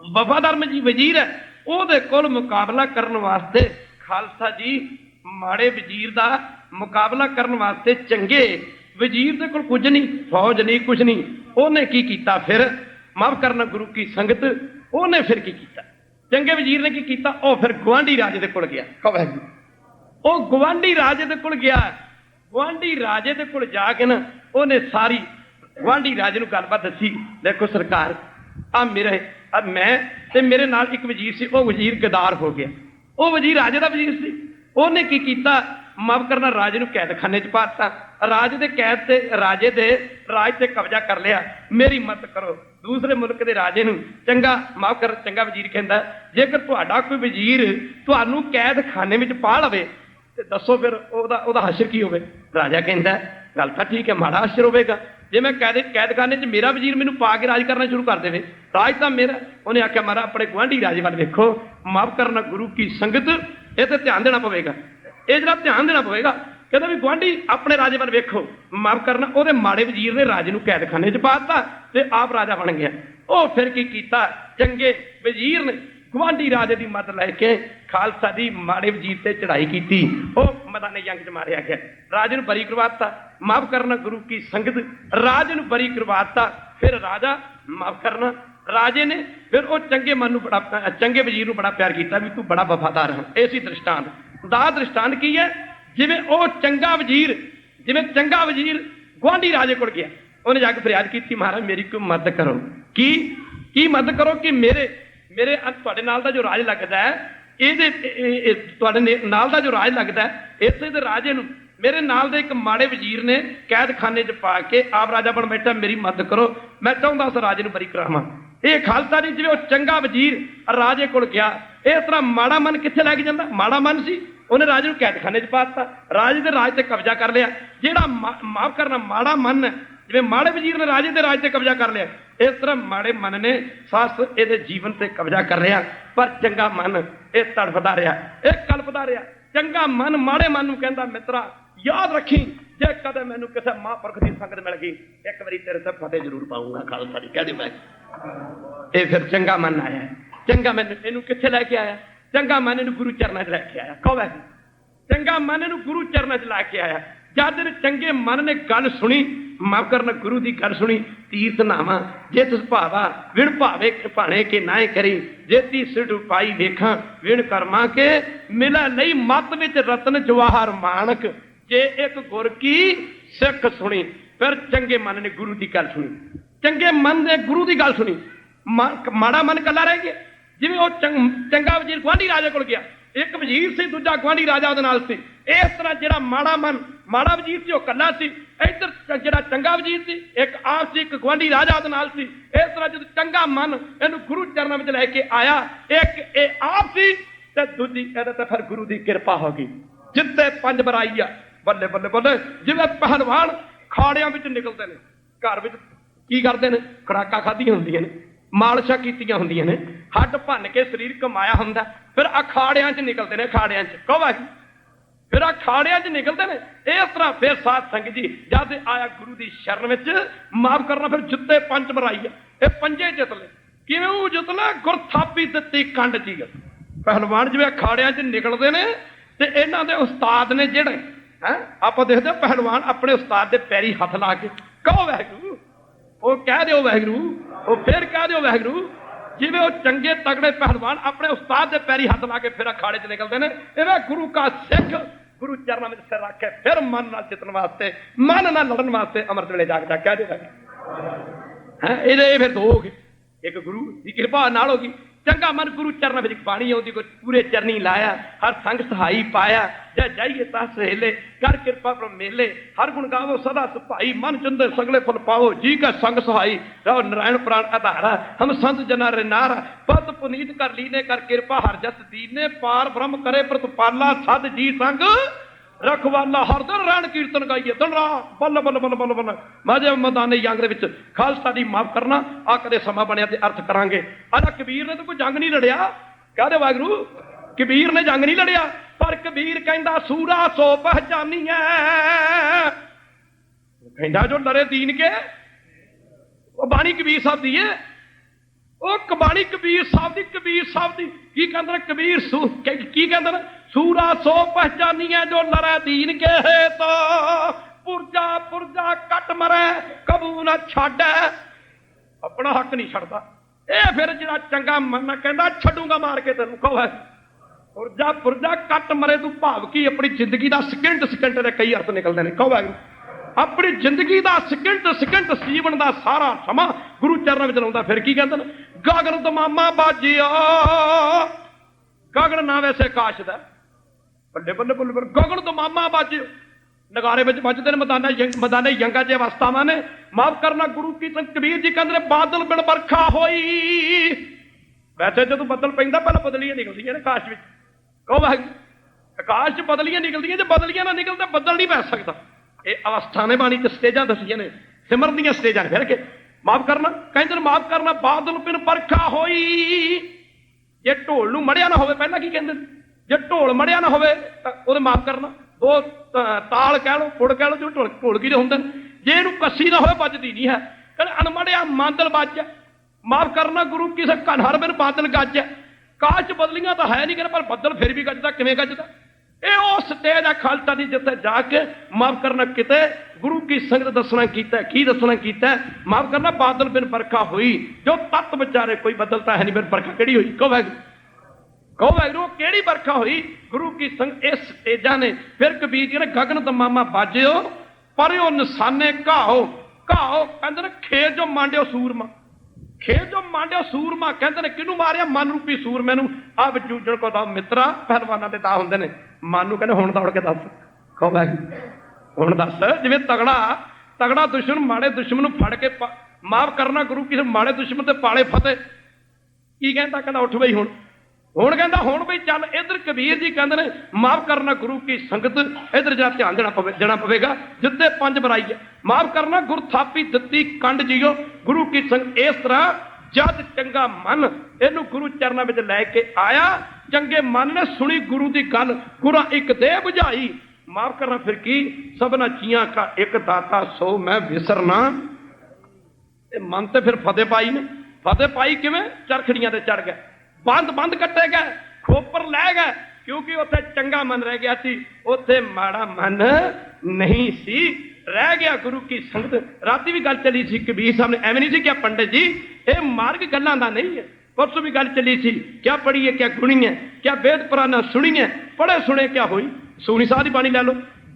ਵਫਾਦਾਰ ਮਜੀ, ਵਜ਼ੀਰ ਹੈ, ਉਹਦੇ ਕੋਲ ਮੁਕਾਬਲਾ ਕਰਨ ਵਾਸਤੇ ਖਾਲਸਾ ਜੀ ਮਾੜੇ ਵਜ਼ੀਰ ਦਾ ਮੁਕਾਬਲਾ ਕਰਨ ਵਾਸਤੇ ਚੰਗੇ ਵਜ਼ੀਰ ਦੇ ਕੋਲ ਕੁਝ ਨਹੀਂ, ਫੌਜ ਨਹੀਂ ਕੁਝ ਨਹੀਂ। ਉਹਨੇ ਕੀ ਕੀਤਾ ਫਿਰ? ਮਾਫ ਕਰਨਾ ਗੁਰੂ ਕੀ ਸੰਗਤ, ਉਹਨੇ ਫਿਰ ਕੀ ਕੀਤਾ? ਚੰਗੇ ਵਜ਼ੀਰ ਨੇ ਕੀ ਕੀਤਾ? ਉਹ ਫਿਰ ਗਵਾਂਢੀ ਰਾਜੇ ਦੇ ਕੋਲ ਗਿਆ। ਕਹੋ ਉਹ ਗਵਾਂਢੀ ਰਾਜੇ ਦੇ ਕੋਲ ਗਿਆ। ਗਵਾਂਢੀ ਰਾਜੇ ਦੇ ਕੋਲ ਜਾ ਕੇ ਨਾ ਉਹਨੇ ਸਾਰੀ ਗਵਾਂਢੀ ਰਾਜੇ ਨੂੰ ਗੱਲਬਾਤ ਦੱਸੀ। ਦੇਖੋ ਸਰਕਾਰ ਆ ਮੇਰੇ ਆ ਮੈਂ ਤੇ ਮੇਰੇ ਨਾਲ ਇੱਕ ਵਜ਼ੀਰ ਸੀ, ਉਹ ਵਜ਼ੀਰ ਗਦਾਰ ਹੋ ਗਿਆ। ਉਹ ਵਜ਼ੀਰ ਰਾਜੇ ਦਾ ਵਜ਼ੀਰ ਸੀ। ਉਹਨੇ ਕੀ ਕੀਤਾ? ਮਾਫ ਕਰਨਾ, ਰਾਜੇ ਨੂੰ ਕੈਦਖਾਨੇ 'ਚ ਪਾਤਾ। ਰਾਜ ਦੇ ਕੈਦ ਤੇ, ਰਾਜੇ ਦੇ ਰਾਜ ਤੇ ਕਬਜ਼ਾ ਕਰ ਲਿਆ। ਮੇਰੀ ਮਦਦ ਕਰੋ। ਦੂਸਰੇ ਮੁਲਕ ਦੇ ਰਾਜੇ ਨੂੰ ਚੰਗਾ, ਮਾਫ ਕਰ, ਚੰਗਾ ਵਜ਼ੀਰ ਕਹਿੰਦਾ, ਜੇਕਰ ਤੁਹਾਡਾ ਕੋਈ ਵਜ਼ੀਰ ਤੁਹਾਨੂੰ ਕੈਦ ਖਾਨੇ ਵਿੱਚ ਪਾ ਲਵੇ, ਤੇ ਦੱਸੋ ਫਿਰ ਉਹਦਾ ਉਹਦਾ ਹਸ਼ਰ ਕੀ ਹੋਵੇ? ਰਾਜਾ ਕਹਿੰਦਾ, ਗੱਲ ਤਾਂ ਠੀਕ ਹੈ, ਮਾੜਾ ਹਸ਼ਰ ਹੋਵੇਗਾ। ਜੇ ਮੈਂ ਕੈਦ, ਕੈਦਖਾਨੇ 'ਚ ਮੇਰਾ ਵਜ਼ੀਰ ਮੈਨੂੰ ਪਾ ਕੇ ਰਾਜ ਕਰਨਾ ਸ਼ੁਰੂ ਕਰ ਦੇਵੇ, ਰਾਜ ਤਾਂ ਮੇਰਾ। ਉਹਨੇ ਆਖਿਆ ਮਾਰਾ ਆਪਣੇ ਗੁਆਂਢੀ ਰਾਜੇ ਵੱਲ ਵੇਖੋ। ਮਾਫ ਕਰਨਾ ਗੁਰੂ ਕੀ ਸੰਗਤ, ਇਹ ਤੇ ਧਿਆਨ ਦੇਣਾ ਪਵੇਗਾ। ਇਹ ਜਿਹੜਾ ਧਿਆਨ ਦੇਣਾ ਪਵੇਗਾ ਕਹਿੰਦਾ ਵੀ ਗੁਆਂਢੀ, ਆਪਣੇ ਰਾਜੇ ਵੱਲ ਵੇਖੋ। ਮਾਫ ਕਰਨਾ, ਉਹਦੇ ਮਾੜੇ ਵਜ਼ੀਰ ਨੇ ਰਾਜੇ ਨੂੰ ਕੈਦਖਾਨੇ 'ਚ ਪਾ ਦਿੱਤਾ ਤੇ ਆਪ ਰਾਜਾ ਬਣ ਗਿਆ। ਉਹ ਫਿਰ ਕੀ ਕੀਤਾ? ਚੰਗੇ ਵਜ਼ੀਰ ਨੇ ਗਵਾਂਢੀ ਰਾਜੇ ਦੀ ਮਦਦ ਲੈ ਕੇ ਖਾਲਸਾ ਦੀ ਮਾੜੇ ਵਜ਼ੀਰ ਤੇ ਚੜ੍ਹਾਈ ਕੀਤੀ। ਉਹ ਮੈਦਾਨੇ ਜੰਗ 'ਚ ਮਾਰਿਆ ਗਿਆ। ਰਾਜੇ ਨੂੰ ਬਰੀ ਕਰਵਾਤਾ। ਮਾਫ ਕਰਨਾ, ਗੁਰੂ ਕੀ ਸੰਗਤ। ਰਾਜੇ ਨੂੰ ਬਰੀ ਕਰਵਾਤਾ। ਫਿਰ ਰਾਜਾ, ਮਾਫ ਕਰਨਾ, ਰਾਜੇ ਨੇ ਫਿਰ ਉਹ ਚੰਗੇ ਮਨ ਨੂੰ ਬੜਾ, ਚੰਗੇ ਵਜ਼ੀਰ ਨੂੰ ਬੜਾ ਪਿਆਰ ਕੀਤਾ ਵੀ ਤੂੰ ਬੜਾ ਵਫਾਦਾਰ ਹੈ। ਇਹ ਸੀ ਦ੍ਰਿਸ਼ਟਾਂਤ। ਦਾ ਦ੍ਰਿਸ਼ਟਾਂਤ ਕੀ ਹੈ? ਜਿਵੇਂ ਉਹ ਚੰਗਾ ਵਜ਼ੀਰ, ਜਿਵੇਂ ਚੰਗਾ ਵਜ਼ੀਰ ਗਵਾਂਢੀ ਰਾਜੇ ਕੋਲ ਗਿਆ, ਉਹਨੇ ਜਾ ਕੇ ਫਰਿਆਦ ਕੀਤੀ, ਮਹਾਰਾਜ, ਮੇਰੀ ਕੋਈ ਮਦਦ ਕਰੋ। ਕੀ? ਕੀ ਮਦਦ ਕਰੋ ਕਿ ਮੇਰੇ ਮੇਰੇ ਤੁਹਾਡੇ ਨਾਲ ਦਾ ਜੋ ਰਾਜ ਲੱਗਦਾ ਹੈ, ਇਹਦੇ ਤੁਹਾਡੇ ਨੇ- ਨਾਲ ਦਾ ਜੋ ਰਾਜ ਲੱਗਦਾ ਇਸੇ ਦੇ ਰਾਜੇ ਨੂੰ, ਮੇਰੇ ਨਾਲ ਦੇ ਇੱਕ ਮਾੜੇ ਵਜ਼ੀਰ ਨੇ ਕੈਦਖਾਨੇ 'ਚ ਪਾ ਕੇ ਆਪ ਰਾਜਾ ਬਣ ਬੈਠਾ, ਮੇਰੀ ਮਦਦ ਕਰੋ, ਮੈਂ ਚਾਹੁੰਦਾ ਉਸ ਰਾਜੇ ਨੂੰ ਬਰੀ ਕਰਾਵਾਂ। ਇਹ ਖਾਲਸਾ ਨਹੀਂ ਜਿਵੇਂ ਉਹ ਚੰਗਾ ਵਜ਼ੀਰ ਰਾਜੇ ਕੋਲ ਗਿਆ, ਇਸ ਤਰ੍ਹਾਂ ਮਾੜਾ ਮਨ ਕਿੱਥੇ ਲੱਗ ਜਾਂਦਾ? ਮਾੜਾ ਮਨ ਸੀ। ਉਹਨੇ ਰਾਜੇ ਨੂੰ ਕੈਦਖਾਨੇ 'ਚ ਪਾ ਦਿੱਤਾ ਰਾਜੇ ਦੇ ਰਾਜ ਤੇ ਕਬਜ਼ਾ ਕਰ ਲਿਆ। ਜਿਹੜਾ ਮਾਫ ਕਰਨਾ, ਮਾੜਾ ਮਨ, ਜਿਵੇਂ ਮਾੜੇ ਵਜ਼ੀਰ ਨੇ ਰਾਜੇ ਦੇ ਰਾਜ ਤੇ ਕਬਜ਼ਾ ਕਰ ਲਿਆ। ਇਸ ਤਰ੍ਹਾਂ ਮਾੜੇ ਮਨ ਨੇ ਸੱਸ ਇਹਦੇ ਜੀਵਨ ਤੇ ਕਬਜ਼ਾ ਕਰ ਲਿਆ। ਪਰ ਚੰਗਾ ਮਨ ਇਹ ਤੜਫਦਾ ਰਿਹਾ ਇਹ ਕਲਪਦਾ ਰਿਹਾ ਚੰਗਾ ਮਨ ਮਾੜੇ ਮਨ ਨੂੰ ਕਹਿੰਦਾ, ਮਿੱਤਰਾ, ਯਾਦ ਰੱਖੀ, ਜੇ ਕਦੇ ਮੈਨੂੰ ਕਿਸੇ ਮਹਾਂਪੁਰਖ ਦੀ ਸੰਗਤ ਮਿਲ ਗਈ, ਇੱਕ ਵਾਰੀ ਤੇਰੇ ਤੇ ਫਤਿਹ ਜ਼ਰੂਰ ਪਾਉਂਗਾ ਖਾਲਸਾ ਜੀ। ਕਹਿ ਦੇ ਮੈਂ। ਇਹ ਫਿਰ ਚੰਗਾ ਮਨ ਆਇਆ। ਚੰਗਾ ਮਨ ਇਹਨੂੰ ਕਿੱਥੇ ਲੈ ਕੇ ਆਇਆ? ਚੰਗਾ ਮਨ ਇਹਨੂੰ ਗੁਰੂ ਚਰਨਾਂ 'ਚ ਲੈ ਕੇ ਆਇਆ। ਕਹੋ ਵੈਸੇ। ਚੰਗਾ ਮਨ ਇਹਨੂੰ ਗੁਰੂ ਚਰਨਾਂ 'ਚ ਲੈ ਕੇ ਆਇਆ। ਜਦ ਇਹਨੇ ਚੰਗੇ ਮਨ ਨੇ ਗੱਲ ਸੁਣੀ ਮਾਫ ਕਰਨਾ ਗੁਰੂ ਦੀ ਗੱਲ ਸੁਣੀ, ਤੀਰਥ ਨਾਵਾ, ਜੇ ਤੁਸ ਭਾਵਾ, ਵਿਣ ਭਾਵੇ ਭਾਣੇ ਕੇ ਨਾਏ ਕਰੀ, ਜੇ ਤੀ ਸਿਰ ਪਾਈ ਵੇਖਾਂ, ਵਿਣ ਕਰਮਾਂ ਕੇ ਮਿਲਾ ਲਈ ਮਤ ਵਿੱਚ ਰਤਨ ਜਵਾਹਰ ਮਾਨਕ ਜੇ ਇੱਕ ਗੁਰ ਕੀ ਸਿੱਖ ਸੁਣੀ, ਫਿਰ ਚੰਗੇ ਮਨ ਨੇ ਗੁਰੂ ਦੀ ਗੱਲ ਸੁਣੀ। ਚੰਗੇ ਮਨ ਨੇ ਗੁਰੂ ਦੀ ਗੱਲ ਸੁਣੀ। ਮਾੜਾ ਮਨ ਕੱਲਾ ਰਹਿ ਗਿਆ। ਜਿਵੇਂ ਉਹ ਚੰਗ- ਚੰਗਾ ਵਜ਼ੀਰ ਗਵਾਂਢੀ ਰਾਜੇ ਕੋਲ ਗਿਆ, ਇੱਕ ਵਜ਼ੀਰ ਸੀ, ਦੂਜਾ ਗਵਾਂਢੀ ਰਾਜਾ ਉਹਦੇ ਨਾਲ ਸੀ। ਇਸ ਤਰ੍ਹਾਂ ਜਿਹੜਾ ਮਾੜਾ ਮਨ, ਮਾੜਾ ਵਜ਼ੀਰ ਸੀ, ਉਹ ਕੱਲਾ ਸੀ। ਇੱਧਰ ਜਿਹੜਾ ਚੰਗਾ ਵਜ਼ੀਰ ਸੀ, ਇੱਕ ਆਪ ਸੀ, ਇੱਕ ਗਵਾਂਢੀ ਰਾਜਾ ਦੇ ਨਾਲ ਸੀ। ਇਸ ਤਰ੍ਹਾਂ ਜਦੋਂ ਚੰਗਾ ਮਨ ਇਹਨੂੰ ਗੁਰੂ ਚਰਨਾਂ ਵਿੱਚ ਲੈ ਕੇ ਆਇਆ, ਇੱਕ ਇਹ ਆਪ ਸੀ ਤੇ ਦੂਜੀ ਇਹਦੇ ਤੇ ਫਿਰ ਗੁਰੂ ਦੀ ਕਿਰਪਾ ਹੋ ਗਈ। ਜਿੱਤੇ ਪੰਜ ਬਰਾਈ ਆ, ਬੱਲੇ ਬੱਲੇ ਬੱਲੇ, ਜਿਵੇਂ ਪਹਿਲਵਾਨ ਖਾੜਿਆਂ ਵਿੱਚ ਨਿਕਲਦੇ ਨੇ। ਘਰ ਵਿੱਚ ਕੀ ਕਰਦੇ ਨੇ? ਖੁਰਾਕਾਂ ਖਾਧੀਆਂ ਹੁੰਦੀਆਂ ਨੇ। ਮਾਲਸ਼ਾਂ ਕੀਤੀਆਂ ਹੁੰਦੀਆਂ ਨੇ। ਹੱਡ ਭੰਨ ਕੇ ਸਰੀਰ ਕਮਾਇਆ ਹੁੰਦਾ। ਫਿਰ ਅਖਾੜਿਆਂ 'ਚ ਨਿਕਲਦੇ ਨੇ ਅਖਾੜਿਆਂ 'ਚ। ਕਹੋ ਵਾਹਿਗੁਰੂ। ਫਿਰ ਅਖਾੜਿਆਂ 'ਚ ਨਿਕਲਦੇ ਨੇ। ਇਸ ਤਰ੍ਹਾਂ ਫਿਰ ਸਾਧ ਸੰਗਤ ਜੀ, ਜਦ ਆਇਆ ਗੁਰੂ ਦੀ ਸ਼ਰਨ ਵਿੱਚ, ਮਾਫ ਕਰਨਾ ਫਿਰ ਜੁੱਤੇ ਪੰਜ ਮਰਾਈ ਇਹ ਪੰਜੇ ਜਿੱਤ ਲਏ। ਕਿਵੇਂ ਉਹ ਜਿੱਤ ਲਿਆ ਗੁਰ ਥਾਪੀ ਦਿੱਤੀ ਕੰਡ ਜੀ ਪਹਿਲਵਾਨ ਜਿਵੇਂ ਅਖਾੜਿਆਂ 'ਚ ਨਿਕਲਦੇ ਨੇ ਤੇ ਇਹਨਾਂ ਦੇ ਉਸਤਾਦ ਨੇ ਜਿਹੜੇ, ਹੈ? ਆਪਾਂ ਦੇਖਦੇ ਹਾਂ, ਪਹਿਲਵਾਨ ਆਪਣੇ ਉਸਤਾਦ ਦੇ ਪੈਰੀ ਹੱਥ ਲਾ ਕੇ। ਕਹੋ ਵਾਹਿਗੁਰੂ। ਉਹ ਕਹਿ ਦਿਓ ਵਾਹਿਗੁਰੂ, ਉਹ ਫਿਰ ਕਹਿ ਦਿਓ ਵਾਹਿਗੁਰੂ, ਜਿਵੇਂ ਉਹ ਚੰਗੇ ਤਗੜੇ ਪਹਿਲਵਾਨ ਆਪਣੇ ਉਸਤਾਦ ਦੇ ਪੈਰੀ ਹੱਥ ਲਾ ਕੇ ਫਿਰ ਅਖਾੜੇ 'ਚ ਨਿਕਲਦੇ ਨੇ, ਇਵੇਂ ਗੁਰੂ ਕਾ ਸਿੱਖ ਗੁਰੂ ਚਰਨਾਂ ਵਿੱਚ ਸਿਰ ਰੱਖ ਕੇ ਫਿਰ ਮਨ ਨਾਲ ਜਿੱਤਣ ਵਾਸਤੇ, ਮਨ ਨਾਲ ਲੜਨ ਵਾਸਤੇ ਅੰਮ੍ਰਿਤ ਵੇਲੇ ਜਾਗਦਾ, ਕਹਿ ਦਿਓ ਵਾਹਿਗੁਰੂ। ਹੈ, ਇਹਦੇ ਇਹ ਫਿਰ ਦੋ ਹੋ ਗਏ। ਇੱਕ ਗੁਰੂ ਦੀ ਕਿਰਪਾ ਨਾਲ ਹੋ ਗਈ ਚੰਗਾ ਮਨ ਗੁਰੂ ਚਰਨ ਵਿੱਚ ਬਾਣੀ ਆਉਂਦੀ ਕੋਈ ਪੂਰੇ ਚਰਨੀ ਲਾਇਆ, ਹਰ ਸੰਗ ਸਹਾਈ ਪਾਇਆ, ਜੈ ਜਾਈਏ ਤਾਂ ਸਹੇਲੇ, ਕਰ ਕਿਰਪਾ ਪਰ ਮੇਲੇ, ਹਰ ਗੁਣ ਗਾਵੋ ਸਦਾ ਸੁਭਾਈ, ਮਨ ਚੰਦੇ ਸਗਲੇ ਫਲ ਪਾਵੋ ਜੀ ਕਾ ਸੰਗ ਸਹਾਈ, ਰਹੁ ਨਰਾਇਣ ਪ੍ਰਾਨ ਆਧਾਰਾ, ਹਮ ਸੰਤ ਜਨਾ ਰੇ ਨਾਰ ਪਤ ਪੁਨੀਤ ਕਰ ਲੀਨੇ ਕਰ ਕਿਰਪਾ, ਹਰ ਜਸ ਦੀਨੇ, ਪਾਰ ਬ੍ਰਹਮ ਕਰੇ ਪ੍ਰਤਪਾਲਾ, ਸਦ ਜੀ ਸੰਗ ਰਖਵਾਲਾ ਹਰ ਦਿਨ ਰਹਿਣ, ਕੀਰਤਨ ਗਾਈਏ, ਦਿਨ ਰਾਤ, ਬੱਲ ਬੱਲ ਬੱਲ ਬੱਲ ਬੱਲ। ਮਾਜੇ ਮੈਦਾਨੇ ਜੰਗ ਦੇ ਵਿੱਚ ਖਾਲਸਾ ਦੀ ਮਾਫ ਕਰਨਾ ਆ ਕਦੇ ਸਮਾਂ ਬਣਿਆ ਤੇ ਅਰਥ ਕਰਾਂਗੇ। ਆਹ ਕਬੀਰ ਨੇ ਤਾਂ ਕੋਈ ਜੰਗ ਨਹੀਂ ਲੜਿਆ। ਕਹਦੇ ਵਾਗਰੂ ਕਬੀਰ ਨੇ ਜੰਗ ਨਹੀਂ ਲੜਿਆ। ਪਰ ਕਬੀਰ ਕਹਿੰਦਾ, ਸੂਰਾ ਸੋ ਪਹਿਚਾਨੀਐ। ਕਹਿੰਦਾ, ਜੋ ਲੜੇ ਦੀਨ ਕੇ, ਉਹ ਬਾਣੀ ਕਬੀਰ ਸਾਹਿਬ ਦੀ ਏ। ਉਹ ਕਬਾਣੀ ਕਬੀਰ ਸਾਹਿਬ ਦੀ, ਕਬੀਰ ਸਾਹਿਬ ਦੀ। ਕੀ ਕਹਿੰਦੇ ਨੇ? ਕਬੀਰ ਸੂ ਕੀ ਕਹਿੰਦੇ ਨੇ? ਸੂਰਾ ਸੋ ਪਹਿਚਾਨੀਐ ਜੋ ਲੜੈ ਦੀਨ ਕੇ ਤੋ। ਪੁਰਜਾ ਪੁਰਜਾ ਕੱਟ ਮਰੈ, ਕਬੂ ਨਾ ਛਾੜੈ ਆਪਣਾ ਹੱਕ ਨਹੀਂ ਛੱਡਦਾ। ਇਹ ਫਿਰ ਜਿਹੜਾ ਚੰਗਾ ਮਨ ਕਹਿੰਦਾ, ਛੱਡੂਗਾ ਮਾਰ ਕੇ ਤੈਨੂੰ, ਕਹੋ ਹੈ। ਪੁਰਜਾ ਪੁਰਜਾ ਕੱਟ ਮਰੇ, ਤੂੰ ਭਾਵ ਕੀ ਆਪਣੀ ਜ਼ਿੰਦਗੀ ਦਾ ਸਕਿੰਟ ਸਕਿੰਟ ਦੇ ਕਈ ਅਰਥ ਨਿਕਲਦੇ ਨੇ, ਕਹੋ ਹੈ ਆਪਣੀ ਜ਼ਿੰਦਗੀ ਦਾ ਸਕਿੰਟ ਸਕਿੰਟ ਜੀਵਨ ਦਾ ਸਾਰਾ ਸਮਾਂ ਗੁਰੂ ਚਰਨਾਂ ਵਿੱਚ ਲਾਉਂਦਾ, ਫਿਰ ਕੀ ਕਹਿੰਦੇ ਨੇ? ਗਗਨ ਤਮਾਮਾ ਬਾਜਿਆ। ਗਗਨ ਨਾ ਵੈਸੇ ਕਾਸ਼ ਦਾ। ਬੱਲੇ ਬੱਲੇ ਬੱਲੇ ਬੱਲੇ ਗਗਨ ਤਮਾਮਾ ਬਾਜਿਓ ਨਗਾਰੇ ਵਿੱਚ ਵੱਜਦੇ ਨੇ, ਮੈਦਾਨਾਂ ਜੰਗ ਮੈਦਾਨੇ ਜੰਗਾਂ 'ਚ ਅਵਸਥਾਵਾਂ ਨੇ। ਮਾਫ ਕਰਨਾ, ਗੁਰੂ ਕੀਰਤਨ ਕਬੀਰ ਜੀ ਕਹਿੰਦੇ ਨੇ, ਬਾਦਲ ਬਿਨ ਵਰਖਾ ਹੋਈ। ਵੈਸੇ ਜਦੋਂ ਬੱਦਲ ਪੈਂਦਾ, ਪਹਿਲਾਂ ਬਦਲੀਆਂ ਨਿਕਲਦੀਆਂ ਨੇ ਆਕਾਸ਼ ਵਿੱਚ। ਕਹੋ ਵਾਹਿਗੁਰੂ, ਆਕਾਸ਼ 'ਚ ਬਦਲੀਆਂ ਨਿਕਲਦੀਆਂ, ਜੇ ਬਦਲੀਆਂ ਨਾ ਨਿਕਲਦਾ ਬੱਦਲ ਨਹੀਂ ਪੈ ਸਕਦਾ। ਇਹ ਅਵਸਥਾ ਨੇ ਬਾਣੀ ਤੇ ਸਟੇਜਾਂ ਦੱਸੀਆਂ ਨੇ, ਸਿਮਰਨ ਦੀਆਂ ਸਟੇਜਾਂ ਨੇ, ਫਿਰ ਕੇ ਮਾਫ ਕਰਨਾ, ਕਹਿੰਦੇ ਨੇ, ਮਾਫ ਕਰਨਾ, ਬਾਦਲ ਬਿਨ ਵਰਖਾ ਹੋਈ। ਜੇ ਢੋਲ ਨੂੰ ਮੜਿਆ ਨਾ ਹੋਵੇ, ਪਹਿਲਾਂ ਕੀ ਕਹਿੰਦੇ ਨੇ? ਜੇ ਢੋਲ ਮੜਿਆ ਨਾ ਹੋਵੇ, ਤਾਂ ਉਹਦੇ ਮਾਫ ਕਰਨਾ। ਉਹ ਤਾਲ ਕਹਿ ਲਓ ਫੁੜ ਕਹਿ ਲਓ, ਜੋ ਢੋਲ ਢੋਲ ਕੀ ਦੇ ਹੁੰਦੇ ਨੇ। ਜੇ ਇਹਨੂੰ ਕੱਸੀ ਨਾ ਹੋਵੇ, ਵੱਜਦੀ ਨਹੀਂ ਹੈ। ਕਹਿੰਦੇ ਅਣਮੜਿਆ ਮੰਦਲ ਵੱਜ। ਮਾਫ ਕਰਨਾ ਗੁਰੂ, ਕਿਸੇ ਕੰਨ ਹਰ ਬਿਨ ਬਾਦਲ ਗੱਜ। ਕਾਸ਼ 'ਚ ਬਦਲੀਆਂ ਤਾਂ ਹੈ ਨਹੀਂ, ਕਹਿੰਦਾ, ਪਰ ਬੱਦਲ ਫਿਰ ਵੀ ਗੱਜਦਾ, ਕਿਵੇਂ ਗੱਜਦਾ? ਇਹ ਉਹ ਸਟੇਜ ਆ ਖਾਲਸਾ ਦੀ ਜਿੱਥੇ ਜਾ ਕੇ ਮਾਫ ਕਰਨਾ ਕਿਤੇ, ਗੁਰੂ ਕੀ ਸੰਗਤ ਦੱਸਣਾ ਕੀਤਾ, ਕੀ ਦੱਸਣਾ ਕੀਤਾ? ਮਾਫ ਕਰਨਾ ਬਾਦਲ ਬਿਨ ਵਰਖਾ ਹੋਈ। ਜੋ ਤਤ ਵਿਚਾਰੇ, ਕੋਈ ਬਦਲਤਾ ਹੈ ਨਹੀਂ, ਬਿਨ ਵਰਖਾ ਕਿਹੜੀ ਹੋਈ? ਕਹੋ ਵਾਹਿਗੁਰੂ ਕਹੋ ਵਾਹਿਗੁਰੂ ਕਿਹੜੀ ਵਰਖਾ ਹੋਈ? ਗੁਰੂ ਕੀ ਸੰਗ ਇਸ ਸਟੇਜਾਂ ਨੇ? ਫਿਰ ਕਬੀਰ ਜੀ ਨੇ ਗਗਨ ਤਮਾਮਾ ਬਾਜਿਓ ਪਰਿਓ ਨਿਸ਼ਾਨੇ ਘਾਓ ਘਾਓ ਕਹਿੰਦੇ ਨੇ ਖੇਤ ਜੋ ਮਾਂਡਿਓ ਸੂਰਮਾ। ਖੇਤ ਜੋ ਮਾਂਡਿਓ ਸੂਰਮਾ ਕਹਿੰਦੇ ਨੇ, ਕਿਹਨੂੰ ਮਾਰਿਆ? ਮਨ ਰੂਪੀ ਸੂਰਮੇ ਨੂੰ। ਆ ਵਿਚੂਜਣ ਕੋ ਦਾ ਮਿੱਤਰਾ, ਪਹਿਲਵਾਨਾਂ ਦੇ ਤਾਂ ਹੁੰਦੇ ਨੇ। ਮਨ ਨੂੰ ਕਹਿੰਦੇ, ਹੁਣ ਦੌੜ ਕੇ ਦੱਸ। ਕਹੋ ਵਾਹਿਗੁਰੂ ਹੁਣ ਦੱਸ। ਜਿਵੇਂ ਤਗੜਾ ਤਗੜਾ ਦੁਸ਼ਮਣ, ਮਾੜੇ ਦੁਸ਼ਮਣ ਨੂੰ ਫੜ ਕੇ ਮਾਫ ਕਰਨਾ ਗੁਰੂ ਕਿਸੇ ਮਾੜੇ ਦੁਸ਼ਮਣ ਤੇ ਪਾਲੇ ਫਤਿਹ। ਕੀ ਕਹਿੰਦਾ? ਕਹਿੰਦਾ, ਉੱਠ ਬਈ ਹੁਣ। ਹੁਣ ਕਹਿੰਦਾ, ਹੁਣ ਬਈ ਚੱਲ, ਇਧਰ ਕਬੀਰ ਜੀ ਕਹਿੰਦੇ ਨੇ, ਮਾਫ ਕਰਨਾ ਗੁਰੂ ਕੀ ਸੰਗਤ, ਇਧਰ ਜਾ ਧਿਆਨ ਦੇਣਾ ਪਵੇ, ਦੇਣਾ ਪਵੇਗਾ। ਜਿੱਤੇ ਪੰਜ ਬਰਾਈ ਮਾਫ ਕਰਨਾ, ਗੁਰ ਥਾਪੀ ਦਿੱਤੀ ਕੰਡ ਜੀਓ। ਗੁਰੂ ਕੀ ਸੰਗਤ ਇਸ ਤਰ੍ਹਾਂ, ਜਦ ਚੰਗਾ ਮਨ ਇਹਨੂੰ ਗੁਰੂ ਚਰਨਾਂ ਵਿੱਚ ਲੈ ਕੇ ਆਇਆ, ਚੰਗੇ ਮਨ ਨੇ ਸੁਣੀ ਗੁਰੂ ਦੀ ਗੱਲ, ਗੁਰਾਂ ਇੱਕ ਦੇ ਬੁਝਾਈ। ਮਾਫ ਕਰਨਾ ਫਿਰ ਕੀ? ਸਭਨਾ ਚੀਆਂ ਕਾ ਇੱਕ ਦਾਤਾ ਸੋ ਮੈਂ ਵਿਸਰਨਾ। ਇਹ ਮਨ ਤੇ ਫਿਰ ਫਤਿਹ ਪਾਈ ਨੇ। ਫਤਿਹ ਪਾਈ ਕਿਵੇਂ? ਚਰਖੜੀਆਂ ਤੇ ਚੜ ਗਏ ਬੰਦ ਬੰਦ ਕੱਟੇ ਗਏ, ਖੋਪਰ ਲੈ ਗਏ, ਕਿਉਂਕਿ ਉੱਥੇ ਚੰਗਾ ਮਨ ਰਹਿ ਗਿਆ ਸੀ। ਉੱਥੇ ਮਾੜਾ ਮਨ ਨਹੀਂ ਸੀ। ਰਹਿ ਗਿਆ ਗੁਰੂ ਕੀ ਸੰਗਤ। ਰਾਤੀ ਵੀ ਗੱਲ ਚੱਲੀ ਸੀ ਕਬੀਰ ਸਾਹਿਬ ਨੇ ਐਵੇਂ ਨਹੀਂ ਸੀ ਕਿ ਪੰਡਿਤ ਜੀ, ਇਹ ਮਾਰਗ ਗੱਲਾਂ ਦਾ ਨਹੀਂ ਹੈ। ਪਰਸੋਂ ਵੀ ਗੱਲ ਚੱਲੀ ਸੀ, ਕਿਆ ਪੜੀਏ ਕਿਆ ਗੁਣੀ ਹੈ ਕਿਆ ਵੇਦ ਪੁਰਾਣਾ ਸੁਣੀਏ ਪੜੇ ਸੁਣੇ ਕਿਆ ਹੋਈ। ਸੂਣੀ ਸਾਹ ਦੀ ਬਾਣੀ ਲੈ ਲਓ।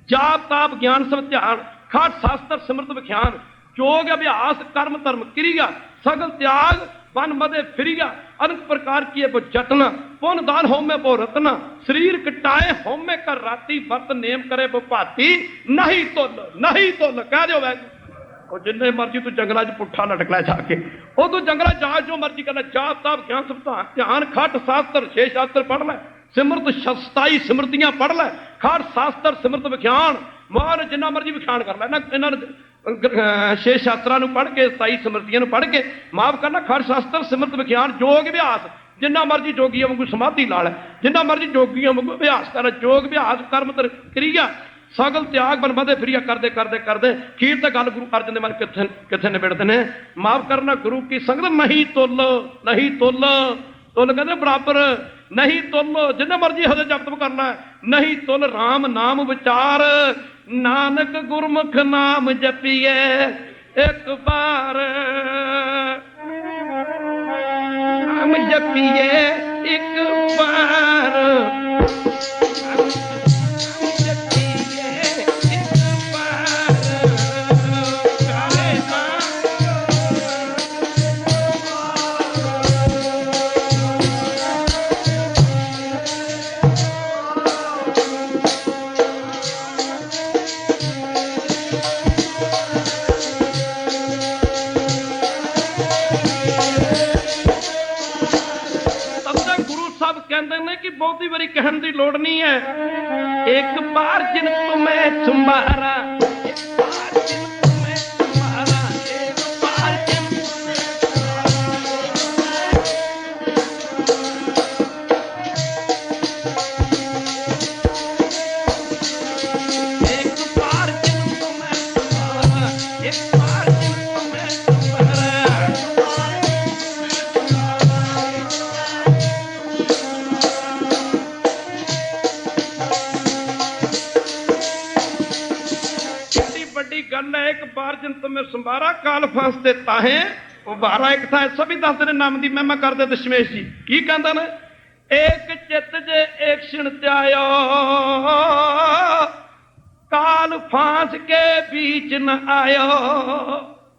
ਜਾਪ ਤਾਪ ਗਿਆਨ ਸਭ ਧਿਆਨ ਖਾਟ ਸ਼ਾਸਤਰ ਸਿਮਰਤ ਵਿਖਿਆਨ, ਜੋਗ ਅਭਿਆਸ, ਕਰਮ ਧਰਮ, ਕਿਰਿਆ, ਸਗਲ ਤਿਆਗ ਬਨ ਮਦੇ ਫਿਰਿਆ, ਅਨਕ ਪ੍ਰਕਾਰ ਕੀਏ ਬੋ ਜਤਨ ਪੁਨ ਦਾਨ ਹੋਮੇ ਬੋ ਰਤਨ, ਸਰੀਰ ਕਟਾਏ ਹੋਮੇ ਕਰ ਰਾਤੀ ਵਰਤ ਨੇਮ ਕਰੇ ਬੋ ਭਾਤੀ, ਨਹੀਂ ਤੁਲ ਨਹੀਂ ਤੁਲ, ਕਹਿ ਦਿਓ ਵੈ ਉਹ ਜਿੰਨੇ ਮਰਜ਼ੀ ਤੂੰ ਜੰਗਲਾਂ 'ਚ ਪੁੱਠਾ ਲਟਕ ਲੈ ਜਾ ਕੇ ਉਹ ਤੂੰ ਜੰਗਲਾਂ 'ਚ ਜਾ ਜੋ ਮਰਜ਼ੀ ਕਰਨਾ, ਜਾਪ ਤਾਪ, ਗਿਆਨ ਸਭਤਾ ਧਿਆਨ, ਖੱਟ, ਸ਼ਾਸਤਰ, ਛੇ ਸ਼ਾਸਤਰ ਪੜ ਲੈ, ਸਿਮਰਤ ਸ਼ਸਤਾਈ ਸਿਮਰਤੀਆਂ ਪੜ ਲੈ ਖੱਟ ਸ਼ਾਸਤਰ ਸਿਮਰਤ ਵਿਖਿਆਨ ਮਹਾਨ ਜਿੰਨਾ ਮਰਜ਼ੀ ਵਿਖਿਆਨ ਕਰ ਲੈ, ਨਾ ਇਹਨਾਂ ਨੂੰ ਛੇ ਸ਼ਾਸਤਰਾਂ ਨੂੰ ਪੜ੍ਹ ਕੇ 27 ਸਮਰਤੀਆਂ ਨੂੰ ਪੜ੍ਹ ਕੇ, ਮਾਫ ਕਰਨਾ, ਖੜ ਸ਼ਾਸਤਰ, ਸਿਮਰਤ ਵਿਖਿਆਨ ਜੋਗ, ਅਭਿਆਸ। ਜਿੰਨਾ ਮਰਜ਼ੀ ਜੋਗੀਆਂ ਵਾਂਗੂ ਸਮਾਧੀ ਲਾ ਲੈ, ਜਿੰਨਾ ਮਰਜ਼ੀ ਜੋਗੀਆਂ ਵਾਂਗੂ ਅਭਿਆਸ ਕਰ ਜੋਗ, ਅਭਿਆਸ, ਕਰਮ, ਤਰ ਕਿਰਿਆ, ਸਗਲ ਤਿਆਗ ਬਨ ਬਦੇ ਫਰੀਆ ਕਰਦੇ ਕਰਦੇ ਕਰਦੇ, ਖੀਰ ਤੇ ਗੱਲ ਗੁਰੂ ਅਰਜਨ ਦੇ ਮਨ ਕਿੱਥੇ ਕਿੱਥੇ ਨਿਬੜਦੇ ਨੇ? ਮਾਫ ਕਰਨਾ ਗੁਰੂ ਕੀ ਸੰਗਤ? ਨਹੀਂ ਤੁੱਲ ਨਹੀਂ ਤੁੱਲ। ਤੁੱਲ ਕਹਿੰਦੇ ਬਰਾਬਰ, ਨਹੀਂ ਤੁੱਲ। ਜਿੰਨਾ ਮਰਜ਼ੀ ਹਜੇ ਜਪਤ ਕਰਨਾ, ਨਹੀਂ ਤੁੱਲ RAM ਨਾਮ ਵਿਚਾਰ। ਨਾਨਕ ਗੁਰਮੁਖ ਨਾਮ ਜਪੀਏ ਇੱਕ ਵਾਰ। ਨਾਮ ਜਪੀਏ ਇੱਕ ਵਾਰ। ਜਨ ਤੁਮੇ ਸੰਭਾਰਾ ਕਾਲ ਫਾਂਸ ਤੇ ਉਹ ਬਾਰਾ ਇੱਕ ਥਾਂ ਸਭੀ ਦੱਸਦੇ ਨੇ ਨਾਮ ਦੀ ਮਹਿਮਾ ਕਰਦੇ ਦਸ਼ਮੇਸ਼ ਜੀ। ਕੀ ਕਹਿੰਦਾ ਨੇ? ਏਕ ਚਿੱਤ ਜੇ ਏਕ ਧਿਆਇਓ, ਕਾਲ ਫਾਂਸ ਕੇ ਬੀਚ ਨ ਆਇਓ।